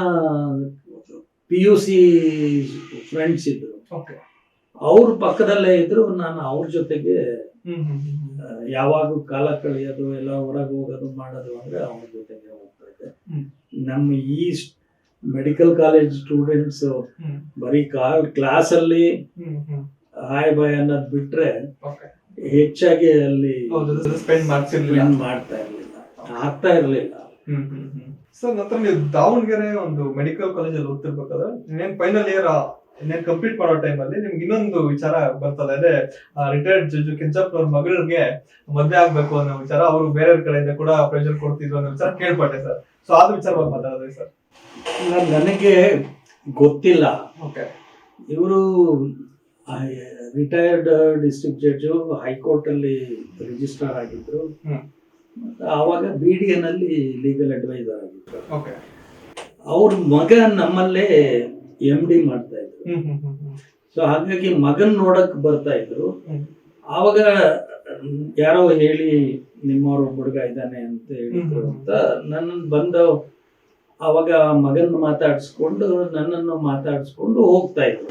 ಪಿ ಯು ಸಿ ಫ್ರೆಂಡ್ಸ್ ಇದ್ರು. ಓಕೆ ಅವ್ರ ಪಕ್ಕದಲ್ಲೇ ಇದ್ರು ನಾನು ಅವ್ರ ಜೊತೆಗೆ ಯಾವಾಗೂ ಕಾಲ ಕಳೆಯೋದು ಎಲ್ಲ ಹೊರಗೆ ಹೋಗೋದು ಮಾಡೋದು ಅಂದ್ರೆ ಅವ್ರ ಜೊತೆಗೆ ಹೋಗ್ತಾ ಇದ್ದೆ. ನಮ್ಮ ಈ ಮೆಡಿಕಲ್ ಕಾಲೇಜ್ ಸ್ಟೂಡೆಂಟ್ಸ್ ಬರೀ ಕಾಲ್ ಕ್ಲಾಸ್ ಅಲ್ಲಿ ಹಾಯ್ ಬಾಯ್ ಅನ್ನೋದು ಬಿಟ್ರೆ ಹೆಚ್ಚಾಗಿ ಅಲ್ಲಿ ಸ್ಪೆಂಡ್ ಮಾಡ್ತಾ ಇರ್ಲಿಲ್ಲ. ಆಗ್ತಾ ಇರ್ಲಿಲ್ಲ. ಸರ್ ನಂತರ ನೀವು ದಾವಣಗೆರೆ ಒಂದು ಮೆಡಿಕಲ್ ಕಾಲೇಜಲ್ಲಿ ಓದ್ತಿರ್ಬೇಕಾದ್ರೆ ಇನ್ನೇನು ಫೈನಲ್ ಇಯರ್ ಇನ್ನೇನು ಕಂಪ್ಲೀಟ್ ಮಾಡೋ ಟೈಮ್ ಅಲ್ಲಿ ನಿಮ್ಗೆ ಇನ್ನೊಂದು ವಿಚಾರ ಬರ್ತದೆ. ಅದೇ ರಿಟೈರ್ಡ್ ಜಡ್ಜ್ ಕೆಂಚಪ್ಪ ಅವ್ರ ಮಗಳಿಗೆ ಮದ್ವೆ ಆಗ್ಬೇಕು ಅನ್ನೋ ವಿಚಾರ ಅವರು ಬೇರೆ ಕಡೆಯಿಂದ ಕೂಡ ಪ್ರೆಷರ್ ಕೊಡ್ತಿದ್ರು ಅನ್ನೋ ವಿಚಾರ ಕೇಳ್ಪಟ್ಟೆ ಸರ್ ಸೊ ಅದ್ ವಿಚಾರವಾಗಿ ಮಾತಾಡಿದ್ರಿ ಸರ್ ನನಗೆ ಗೊತ್ತಿಲ್ಲ. ಓಕೆ ಇವರು retired district judge high court ಅಲ್ಲಿ ರಿಜಿಸ್ಟರ್ ಆಗಿದ್ರು. ಆವಾಗ ಬಿ ಡಿ ಎನಲ್ಲಿ ಲೀಗಲ್ ಅಡ್ವೈಸರ್ ಆಗಿದ್ರು ಓಕೆ ಅವ್ರ ಮಗ ನಮ್ಮಲ್ಲೇ ಎಂ ಡಿ ಮಾಡ್ತಾ ಇದ್ರು. ಸೊ ಹಾಗಾಗಿ ಮಗನ್ ನೋಡಕ್ ಬರ್ತಾ ಇದ್ರು. ಆವಾಗ ಯಾರೋ ಹೇಳಿ ನಿಮ್ಮವ್ರ ಹುಡುಗ ಇದ್ದಾನೆ ಅಂತ ಹೇಳಿದ್ರು ಅಂತ ನನ್ನನ್ನು ಬಂದು ಅವಾಗ ಮಗನ್ ಮಾತಾಡಿಸ್ಕೊಂಡು ನನ್ನನ್ನು ಮಾತಾಡಿಸ್ಕೊಂಡು ಹೋಗ್ತಾ ಇದ್ರು.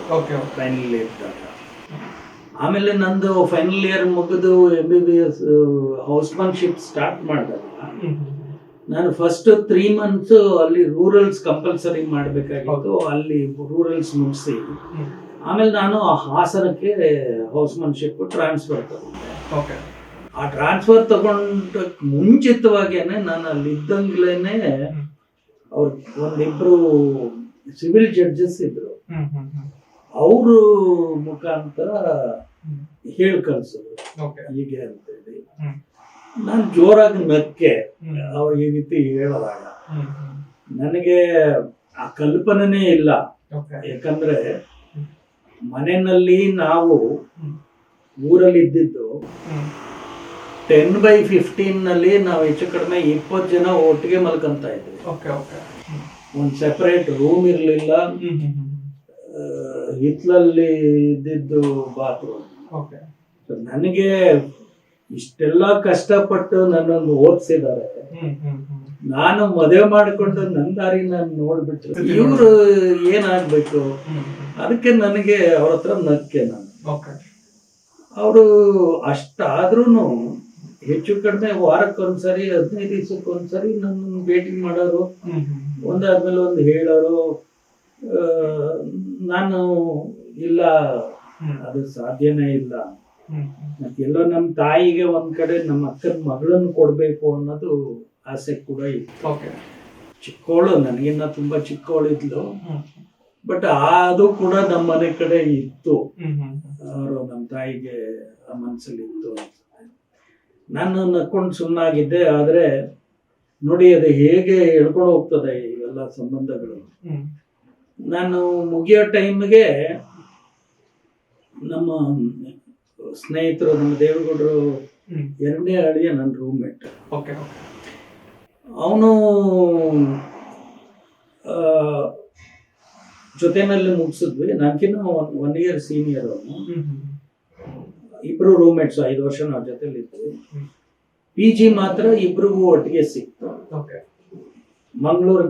ಫೈನಲ್ ಇಯರ್ ಆಮೇಲೆ ನಂದು ಫೈನಲ್ ಇಯರ್ ಮುಗಿದು M B B S housemanship start ಮಾಡಿದಾಗ ನಾನು ಫಸ್ಟ್ ತ್ರೀ ಮಂತ್ಸ್ ಅಲ್ಲಿ ರೂರಲ್ಸ್ ಕಂಪಲ್ಸರಿ ಮಾಡಬೇಕಾಗಿತ್ತು. ಅಲ್ಲಿ ರೂರಲ್ಸ್ ಮುಗಿಸಿ. ಆಮೇಲೆ ನಾನು ಆ ಹಾಸನಕ್ಕೆ ಹೌಸ್ಮನ್ಶಿಪ್ ಟ್ರಾನ್ಸ್ಫರ್ ತಗೊಂಡೆ. ಓಕೆ. ಆ ಟ್ರಾನ್ಸ್ಫರ್ ತಗೊಂಡ ಮುಂಚಿತವಾಗಿಯೇ ನಾನು ಅಲ್ಲಿ ಇದ್ದಂಗ್ಲೇನೆ ಅವ್ರ ಒಂದಿಬ್ರು ಸಿವಿಲ್ ಜಡ್ಜಸ್ ಇದ್ರು. ಅವರು ಮುಖಾಂತರ ಹೇಳಿ ಕಳ್ಸಿದ್ರು ಹೀಗೆ ಅಂತ ಹೇಳಿ ನಾನು ಜೋರಾಗಿ ನಕ್ಕೆ ಅವ್ರು ಈ ರೀತಿ ಹೇಳೋದಾಗ. ನನಗೆ ಆ ಕಲ್ಪನೆನೇ ಇಲ್ಲ. ಓಕೆ. ಯಾಕಂದ್ರೆ ಮನೆಯಲ್ಲಿ ನಾವು ಊರಲ್ಲಿ ಇದ್ದಿದ್ದು ಟೆನ್ ಬೈ ಫಿಫ್ಟೀನ್ನಲ್ಲಿ ನಾವು ಹೆಚ್ಚು ಕಡಿಮೆ ಇಪ್ಪತ್ತು ಜನ ಒಟ್ಟಿಗೆ ಮಲ್ಕೊಂತ ಇದ್ವಿ. Okay okay. ಒಂದು ಸೆಪರೇಟ್ ರೂಮ್ ಇರಲಿಲ್ಲ. ಹಿತ್ಲಲ್ಲಿ ಇದ್ದಿದ್ದು ಬಾತ್ರೂಮ್ ನನಗೆ ಇಷ್ಟೆಲ್ಲ ಕಷ್ಟಪಟ್ಟು ನನ್ನನ್ನು ಓದಿಸಿದ್ದಾರೆ. ನಾನು ಮದುವೆ ಮಾಡಿಕೊಂಡು ನನ್ನ ದಾರಿ ನಾನು ನೋಡ್ಬಿಟ್ರು ಇವರು ಏನಾಗ್ಬೇಕು ಅದಕ್ಕೆ ನನಗೆ ಅವ್ರ ಹತ್ರ ನಕ್ಕೆ ನಾನು. ಓಕೆ ಅವರು ಅಷ್ಟಾದ್ರೂ ಹೆಚ್ಚು ಕಡಿಮೆ ವಾರಕ್ಕೊಂದ್ಸರಿ ಹದಿನೈದು ದಿವಸಕ್ಕೊಂದ್ಸರಿ ನನ್ನ ಭೇಟಿ ಮಾಡೋರು. ಒಂದಾದ್ಮೇಲೆ ಒಂದು ಹೇಳೋರು ನಾನು ಇಲ್ಲ ಅದು ಸಾಧ್ಯನೇ ಇಲ್ಲ. ಎಲ್ಲೋ ನಮ್ಮ ತಾಯಿಗೆ ಒಂದ್ ಕಡೆ ನಮ್ಮ ಅಕ್ಕನ ಮಗಳನ್ನು ಕೊಡ್ಬೇಕು ಅನ್ನೋದು ಆಸೆ ಕೂಡ ಇತ್ತು ಚಿಕ್ಕವಳು ನನಗಿನ್ನ ತುಂಬಾ ಚಿಕ್ಕವಳು ಇದ್ಲು ಬಟ್ ಅದು ಕೂಡ ನಮ್ಮ ಮನೆ ಕಡೆ ಇತ್ತು. ಅವರು ನಮ್ಮ ತಾಯಿಗೆ ಆ ಮನಸ್ಸಲ್ಲಿ ಇತ್ತು ನಾನು ನಕ್ಕೊಂಡು ಸುಮ್ಮನಾಗಿದ್ದೆ ಆದ್ರೆ ನೋಡಿ ಅದು ಹೇಗೆ ಹೇಳ್ಕೊಂಡು ಹೋಗ್ತದೆ ಇವೆಲ್ಲ ಸಂಬಂಧಗಳು. ನಾನು ಮುಗಿಯೋ ಟೈಮ್ಗೆ ನಮ್ಮ ಸ್ನೇಹಿತರು ನಮ್ಮ ದೇವೇಗೌಡರು ಎರಡನೇ ಅಳಿಯ ನನ್ನ ರೂಮ್ಮೇಟ್ ಓಕೆ ಅವನು ಜೊತೆನಲ್ಲಿ ಮುಗಿಸಿದ್ವಿ. ನನಗಿನ್ನ ಒನ್ ಒನ್ ಇಯರ್ ಸೀನಿಯರ್ ಅವನು. ಇಬ್ರು ರೂಮ್ಮೇಟ್ಸ್ ಐದು ವರ್ಷ ನಾವು ಜೊತೆಲಿ ಇದ್ವಿ. ಪಿ ಜಿ ಮಾತ್ರ ಇಬ್ರಿಗೂ ಒಟ್ಟಿಗೆ ಸಿಕ್ತು. ಓಕೆ ಮಂಗಳೂರು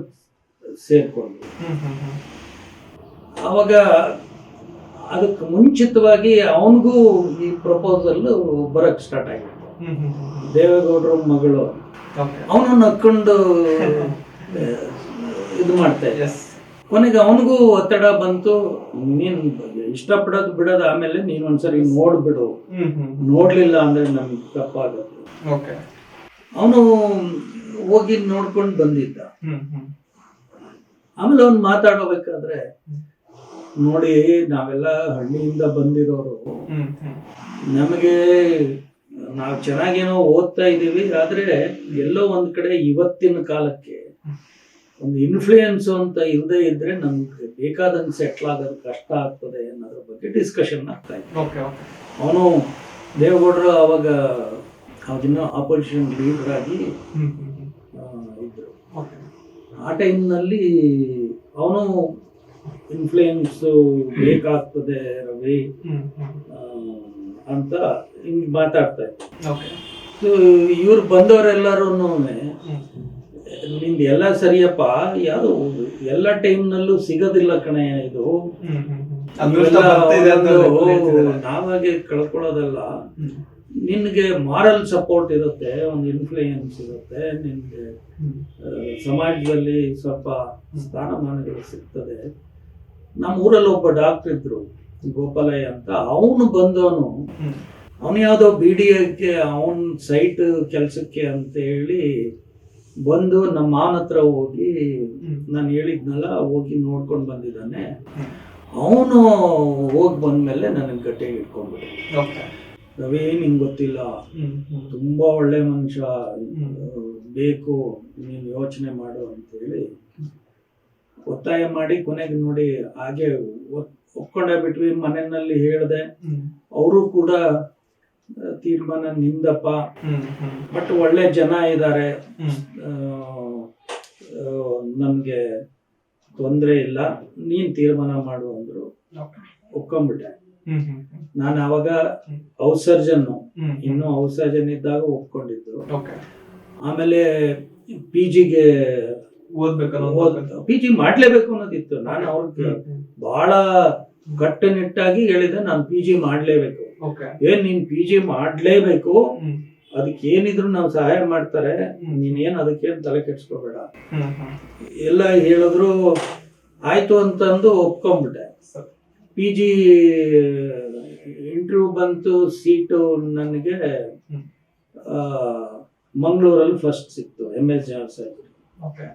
ಸೇರ್ಕೊಂಡು ಆವಾಗ ಅದಕ್ಕೆ ಮುಂಚಿತವಾಗಿ ಅವನಿಗೂ ಈ ಪ್ರಪೋಸಲ್ ಬರಕ್ ಸ್ಟಾರ್ಟ್ ಆಗಿತ್ತು ದೇವೇಗೌಡರ ಮಗಳು. ಅವನು ನಕ್ಕೊಂಡು *laughs* ಇದು ಮಾಡ್ತಾ ಕೊನೆಗೆ ಅವನಿಗೂ ಒತ್ತಡ ಬಂತು. ನೀನ್ ಇಷ್ಟಪಡೋದು ಬಿಡೋದು ಆಮೇಲೆ ನೀನ್ ಒಂದ್ಸರಿ ನೋಡ್ಬಿಡು. ನೋಡ್ಲಿಲ್ಲ ಅಂದ್ರೆ ನಮ್ಗೆ ತಪ್ಪಾಗುತ್ತೆ. ಓಕೆ ಅವನು ಹೋಗಿ ನೋಡ್ಕೊಂಡು ಬಂದಿದ್ದ. ಆಮೇಲೆ ಅವ್ನು ಮಾತಾಡಬೇಕಾದ್ರೆ ನೋಡಿ ನಾವೆಲ್ಲ ಹಳ್ಳಿಯಿಂದ ಬಂದಿರೋರು. ನಮಗೆ ನಾವು ಚೆನ್ನಾಗೇನೋ ಓದ್ತಾ ಇದ್ದೀವಿ ಆದ್ರೆ ಎಲ್ಲೋ ಒಂದ್ ಕಡೆ ಇವತ್ತಿನ ಕಾಲಕ್ಕೆ ಒಂದು ಇನ್ಫ್ಲೂಯೆನ್ಸ್ ಅಂತ ಇಲ್ಲದೆ ಇದ್ರೆ ನಮ್ಗೆ ಬೇಕಾದಂಗೆ ಸೆಟ್ಲ್ ಆಗೋದು ಕಷ್ಟ ಆಗ್ತದೆ ಅನ್ನೋದ್ರ ಬಗ್ಗೆ ಡಿಸ್ಕಷನ್ ಆಗ್ತಾ ಇತ್ತು ಅವನು ದೇವೇಗೌಡರು ಅವಾಗ ಅವಾಗಿನ್ನ ಆಪೋಸಿಷನ್ ಲೀಡರ್ ಆಗಿ ಇದ್ರು. ಓಕೆ ಆ ಟೈಮ್ನಲ್ಲಿ ಅವನು ಇನ್ಫ್ಲೂಯೆನ್ಸ್ ಬೇಕಾಗ್ತದೆ ರವಿ. ಅಂತ ಹಿಂಗ್ ಮಾತಾಡ್ತಾ ಇತ್ತು ಇವ್ರು ಬಂದವರೆಲ್ಲರೂ ನಿಂದು ಎಲ್ಲ ಸರಿಯಪ್ಪ ಯಾವುದು ಎಲ್ಲ ಟೈಮ್ನಲ್ಲೂ ಸಿಗೋದಿಲ್ಲ ಕಣೆ ಇದು. ನಾವಾಗೆ ಕಳ್ಕೊಳ್ಳೋದಲ್ಲ. ನಿನಗೆ ಮಾರಲ್ ಸಪೋರ್ಟ್ ಇರುತ್ತೆ ಒಂದು ಇನ್ಫ್ಲೂಯೆನ್ಸ್ ಇರುತ್ತೆ ನಿನಗೆ ಸಮಾಜದಲ್ಲಿ ಸ್ವಲ್ಪ ಸ್ಥಾನಮಾನಗಳು ಸಿಗ್ತದೆ. ನಮ್ಮ ಊರಲ್ಲಿ ಒಬ್ಬ ಡಾಕ್ಟರ್ ಇದ್ರು ಗೋಪಾಲಯ್ಯ ಅಂತ. ಅವನು ಬಂದವನು ಅವನು ಯಾವುದೋ ಬಿ ಡಿ ಎಕ್ಕೆ ಅವನ ಸೈಟ್ ಕೆಲಸಕ್ಕೆ ಅಂತ ಹೇಳಿ ಬಂದು ನಮ್ಮ ಮಾವನ ಹತ್ರ ಹೋಗಿ ನಾನು ಹೇಳಿದ್ನಲ್ಲ ಹೋಗಿ ನೋಡ್ಕೊಂಡು ಬಂದಿದ್ದಾನೆ. ಅವನು ಹೋಗಿ ಬಂದ್ಮೇಲೆ ನನಗೆ ಗಟ್ಟಿಗೆ ಇಟ್ಕೊಂಡ್ಬಿಟ್ಟು ರವಿ ನಿಂಗೆ ಗೊತ್ತಿಲ್ಲ. ತುಂಬಾ ಒಳ್ಳೆ ಮನುಷ್ಯ. ಬೇಕು ನೀನು ಯೋಚನೆ ಮಾಡು ಅಂತೇಳಿ ಒತ್ತಾಯ ಮಾಡಿ ಕೊನೆಗೆ ನೋಡಿ ಹಾಗೆ ಒಕ್ಕೊಂಡ ಒಪ್ಕೊಂಡೇ ಬಿಟ್ವಿ. ಮನೆಯಲ್ಲಿ ಹೇಳಿದೆ ಅವರು ಕೂಡ ತೀರ್ಮಾನ ನಿಂದಪ್ಪ. ಬಟ್ ಒಳ್ಳೆ ಜನ ಇದ್ದಾರೆ ನಮ್ಗೆ ತೊಂದರೆ ಇಲ್ಲ. ನೀನ್ ತೀರ್ಮಾನ ಮಾಡು ಅಂದ್ರು. ಒಪ್ಕೊಂಡ್ಬಿಟ್ಟೆ. ನಾನು ಅವಾಗ ಔಸರ್ಜನ್ ಇನ್ನು ಔಸರ್ಜನ್ ಇದ್ದಾಗ ಒಪ್ಕೊಂಡಿದ್ದು. ಓಕೆ. ಆಮೇಲೆ ಪಿ ಜಿಗೆ ಪಿ ಜಿ ಮಾಡ್ಲೇಬೇಕು ಅನ್ನೋದಿತ್ತು. ನಾನು ಅವ್ರಿಗೆ ಬಹಳ ಕಟ್ಟುನಿಟ್ಟಾಗಿ ಹೇಳಿದೆ ನಾನು ಪಿ ಜಿ ಮಾಡ್ಲೇಬೇಕು. ಓಕೆ ಏನ್ ನೀನ್ ಪಿ ಜಿ ಮಾಡ್ಲೇಬೇಕು? ಅದಕ್ಕೆ ಏನಿದ್ರು ನಾವು ಸಹಾಯ ಮಾಡ್ತಾರೆ. ನೀನೇನ್ ಅದಕ್ಕೇನ್ ತಲೆ ಕೆಡ್ಸ್ಕೋಬೇಡ. ಎಲ್ಲ ಹೇಳಿದ್ರು ಆಯ್ತು ಅಂತಂದು ಒಪ್ಕೊಂಡ್ಬಿಟ್ಟೆ. ಪಿ ಜಿ ಇಂಟರ್ವ್ಯೂ ಬಂತು ಸೀಟು ನನಗೆ. ಮಂಗಳೂರಲ್ಲಿ ಫಸ್ಟ್ ಸಿಕ್ತು ಎಂ ಎಸ್ ಓಕೆ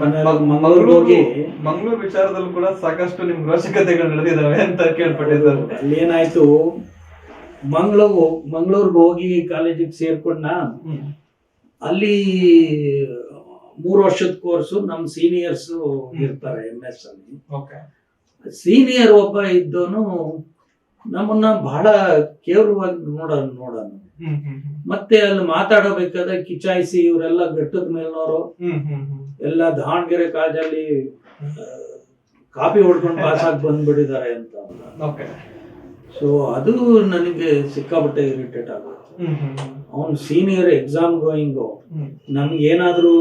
ಮಂಗಳೂರು ಹೋಗಿ ಮಂಗಳೂರು ವಿಚಾರದಲ್ಲೂ ಕೂಡ ಸಾಕಷ್ಟು ನಿಮ್ಗೆ ರೋಚಕತೆಗಳು ನಡೆದಿದ್ದಾವೆ ಅಂತ ಕೇಳ್ಪಟ್ಟಿದ್ದಾರೆ. ಅಲ್ಲಿ ಏನಾಯ್ತು? ಮಂಗಳೂರು ಮಂಗಳೂರಿಗೆ ಹೋಗಿ ಕಾಲೇಜಿಗೆ ಸೇರ್ಕೊಂಡ ಅಲ್ಲಿ ಮೂರು ವರ್ಷದ ಕೋರ್ಸು ನಮ್ಮ ಸೀನಿಯರ್ಸ್ ಇರ್ತಾರೆ ಎಂ ಎಸ್ ಅಲ್ಲಿ. ಸೀನಿಯರ್ ಒಬ್ಬ ಇದ್ದವನು ನಮ್ಮನ್ನ ಬಹಳ ಕೇವಲವಾಗಿ ಹ್ಮ್ ಹ್ಮ್ ಮತ್ತೆ ಅಲ್ಲಿ ಮಾತಾಡಬೇಕಾದ ಕಿಚಾಯಿಸಿ ಇವರೆಲ್ಲ ಬೆಟ್ಟದ ಮೇಲ್ನವರು ಎಲ್ಲ ದಾವಣಗೆರೆ ಕಾಲೇಜಲ್ಲಿ ಕಾಪಿ ಹೊಡ್ಕೊಂಡು ಪಾಸ್ ಆಗಿ ಬಂದ್ಬಿಟ್ಟಿದ್ದಾರೆ ಅಂತ. ಓಕೆ ಸೊ ಅದು ನನಗೆ ಸಿಕ್ಕಾಪಟ್ಟೆ ಇರಿಟೇಟ್ ಆಗುತ್ತೆ ಅವನು ಸೀನಿಯರ್ ಎಕ್ಸಾಮ್ ಗೋಯಿಂಗು ಹ್ಮ್ ನಮ್ಗೆ ಏನಾದ್ರೂ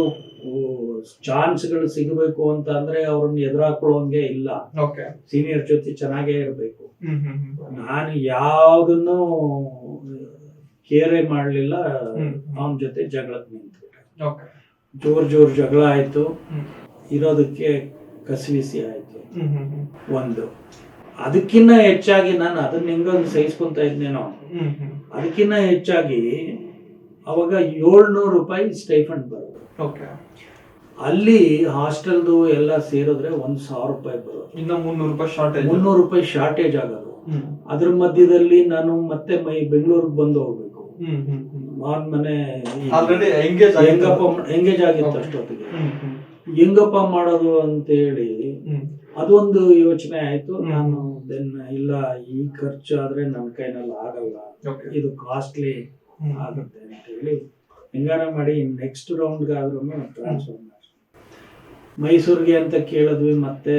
ಚಾನ್ಸ್ಗಳು ಸಿಗಬೇಕು ಅಂತ ಅಂದ್ರೆ ಅವ್ರನ್ನ ಎದುರಾಕೊಳ್ಳೋಂಗೆ ಇಲ್ಲ. ಓಕೆ ಸೀನಿಯರ್ ಜೊತೆ ಚೆನ್ನಾಗೇ ಇರಬೇಕು. ನಾನು ಯಾವುದನ್ನು ಕೇರೆ ಮಾಡಲಿಲ್ಲ. ಅವನ ಜೊತೆ ಜಗಳಕ್ಕೆ ನಿಂತು ಓಕೆ ಜೋರ್ ಜೋರ್ ಜಗಳ ಆಯ್ತು. ಇರೋದಕ್ಕೆ ಕಸಿವಿಸಿ ಆಯ್ತು. ಒಂದು. ಅದಕ್ಕಿನ್ನ ಹೆಚ್ಚಾಗಿ ನಾನು ಅದನ್ನ ಹೆಂಗೊಂದು ಸಹಿಸ್ಕೊಂತ ಇದ್ನೇನೋ? ಅದಕ್ಕಿನ್ನ ಹೆಚ್ಚಾಗಿ ಅವಾಗ ಏಳ್ನೂರು ರೂಪಾಯಿ ಸ್ಟೈಫಂಡ್ ಬರೋದು. ಓಕೆ ಅಲ್ಲಿ ಹಾಸ್ಟೆಲ್ದು ಎಲ್ಲ ಸೇರಿದ್ರೆ ಒಂದ್ ಸಾವಿರ ರೂಪಾಯಿ ಬರೋದು. ಇನ್ನ ಮುನ್ನೂರು ರೂಪಾಯಿ ಶಾರ್ಟೇಜ್ ಮುನ್ನೂರು ರೂಪಾಯಿ ಶಾರ್ಟೇಜ್ ಆಗೋದು. ಅದ್ರ ಮಧ್ಯದಲ್ಲಿ ನಾನು ಮತ್ತೆ ಮೈ ಬೆಂಗಳೂರಿಗೆ ಬಂದು ಹೋಗ್ಬೇಕು. ಹ್ಮ್ ಹ್ಮ್ ಹ್ಮ್. ಮಾವನ್ ಮನೆ ಆಲ್ರೆಡಿ ಎಂಗೇಜ್ ಹೆಂಗಪ್ಪ ಎಂಗೇಜ್ ಆಗಿತ್ತು ಅಷ್ಟೊತ್ತಿಗೆ. ಹೆಂಗಪ್ಪ ಮಾಡೋದು ಅಂತ ಹೇಳಿ ಅದೊಂದು ಯೋಚನೆ ಆಯ್ತು. ನಾನು ದೆನ್ ಇಲ್ಲ ಈ ಖರ್ಚು ಆದ್ರೆ ನನ್ನ ಕೈನಲ್ಲಿ ಆಗಲ್ಲ. ಇದು ಕಾಸ್ಟ್ಲಿ ಆಗುತ್ತೆ ಅಂತ ಹೇಳಿ ಹೆಂಗಾರ ಮಾಡಿ ನೆಕ್ಸ್ಟ್ ರೌಂಡ್ಗಾದ್ರೂ ಟ್ರಾನ್ಸ್ಫರ್ ಮಾಡಿ ಮೈಸೂರಿಗೆ ಅಂತ ಕೇಳಿದ್ವಿ ಮತ್ತೆ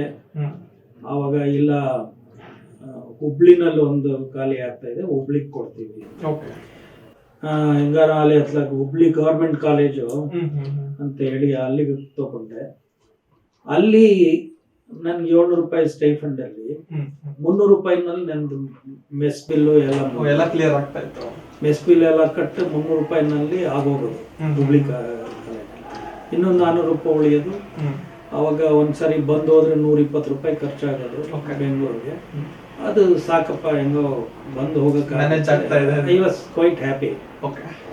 ಆವಾಗ ಇಲ್ಲ ಹುಬ್ಳಿನಲ್ಲಿ ಒಂದು ಖಾಲಿ ಆಗ್ತಾ ಇದೆ. ಹುಬ್ಳಿಗೆ ಕೊಡ್ತೀವಿ. ಹೆಂಗಾರ ಅಲ್ಲಿ ಹತ್ಲಾಕ ಹುಬ್ಳಿ ಗೌರ್ಮೆಂಟ್ ಕಾಲೇಜು ಅಂತ ಹೇಳಿ ಅಲ್ಲಿಗೆ ತಗೊಂಡೆ. ಅಲ್ಲಿ ನನ್ಗೆ ಏಳ್ನೂರು ರೂಪಾಯಿ ಸ್ಟೈಫಂಡ್ ಅಲ್ಲಿ ಮುನ್ನೂರು ರೂಪಾಯಿನಲ್ಲಿ ನಂದು ಮೆಸ್ ಬಿಲ್ ಎಲ್ಲ ಎಲ್ಲ ಕ್ಲಿಯರ್ ಆಗ್ತಾ ಇತ್ತು. ಮೆಸ್ ಬಿಲ್ ಎಲ್ಲ ಕಟ್ಟು ಮುನ್ನೂರು ರೂಪಾಯಿನಲ್ಲಿ ಆಗೋಗೋದು. ಹುಬ್ಳಿ ಇನ್ನೊಂದು ನಾನ್ನೂರು ರೂಪಾಯಿ ಉಳಿಯೋದು. ಅವಾಗ ಒಂದ್ಸರಿ ಬಂದು ಹೋದ್ರೆ ನೂರ ಇಪ್ಪತ್ತು ರೂಪಾಯಿ ಖರ್ಚಾಗೋದು. ಬೆಂಗಳೂರಿಗೆ. ಅದು ಸಾಕಪ್ಪ ಹೆಂಗೋ ಬಂದು ಹೋಗಕ್ಕೆ. I was quite happy okay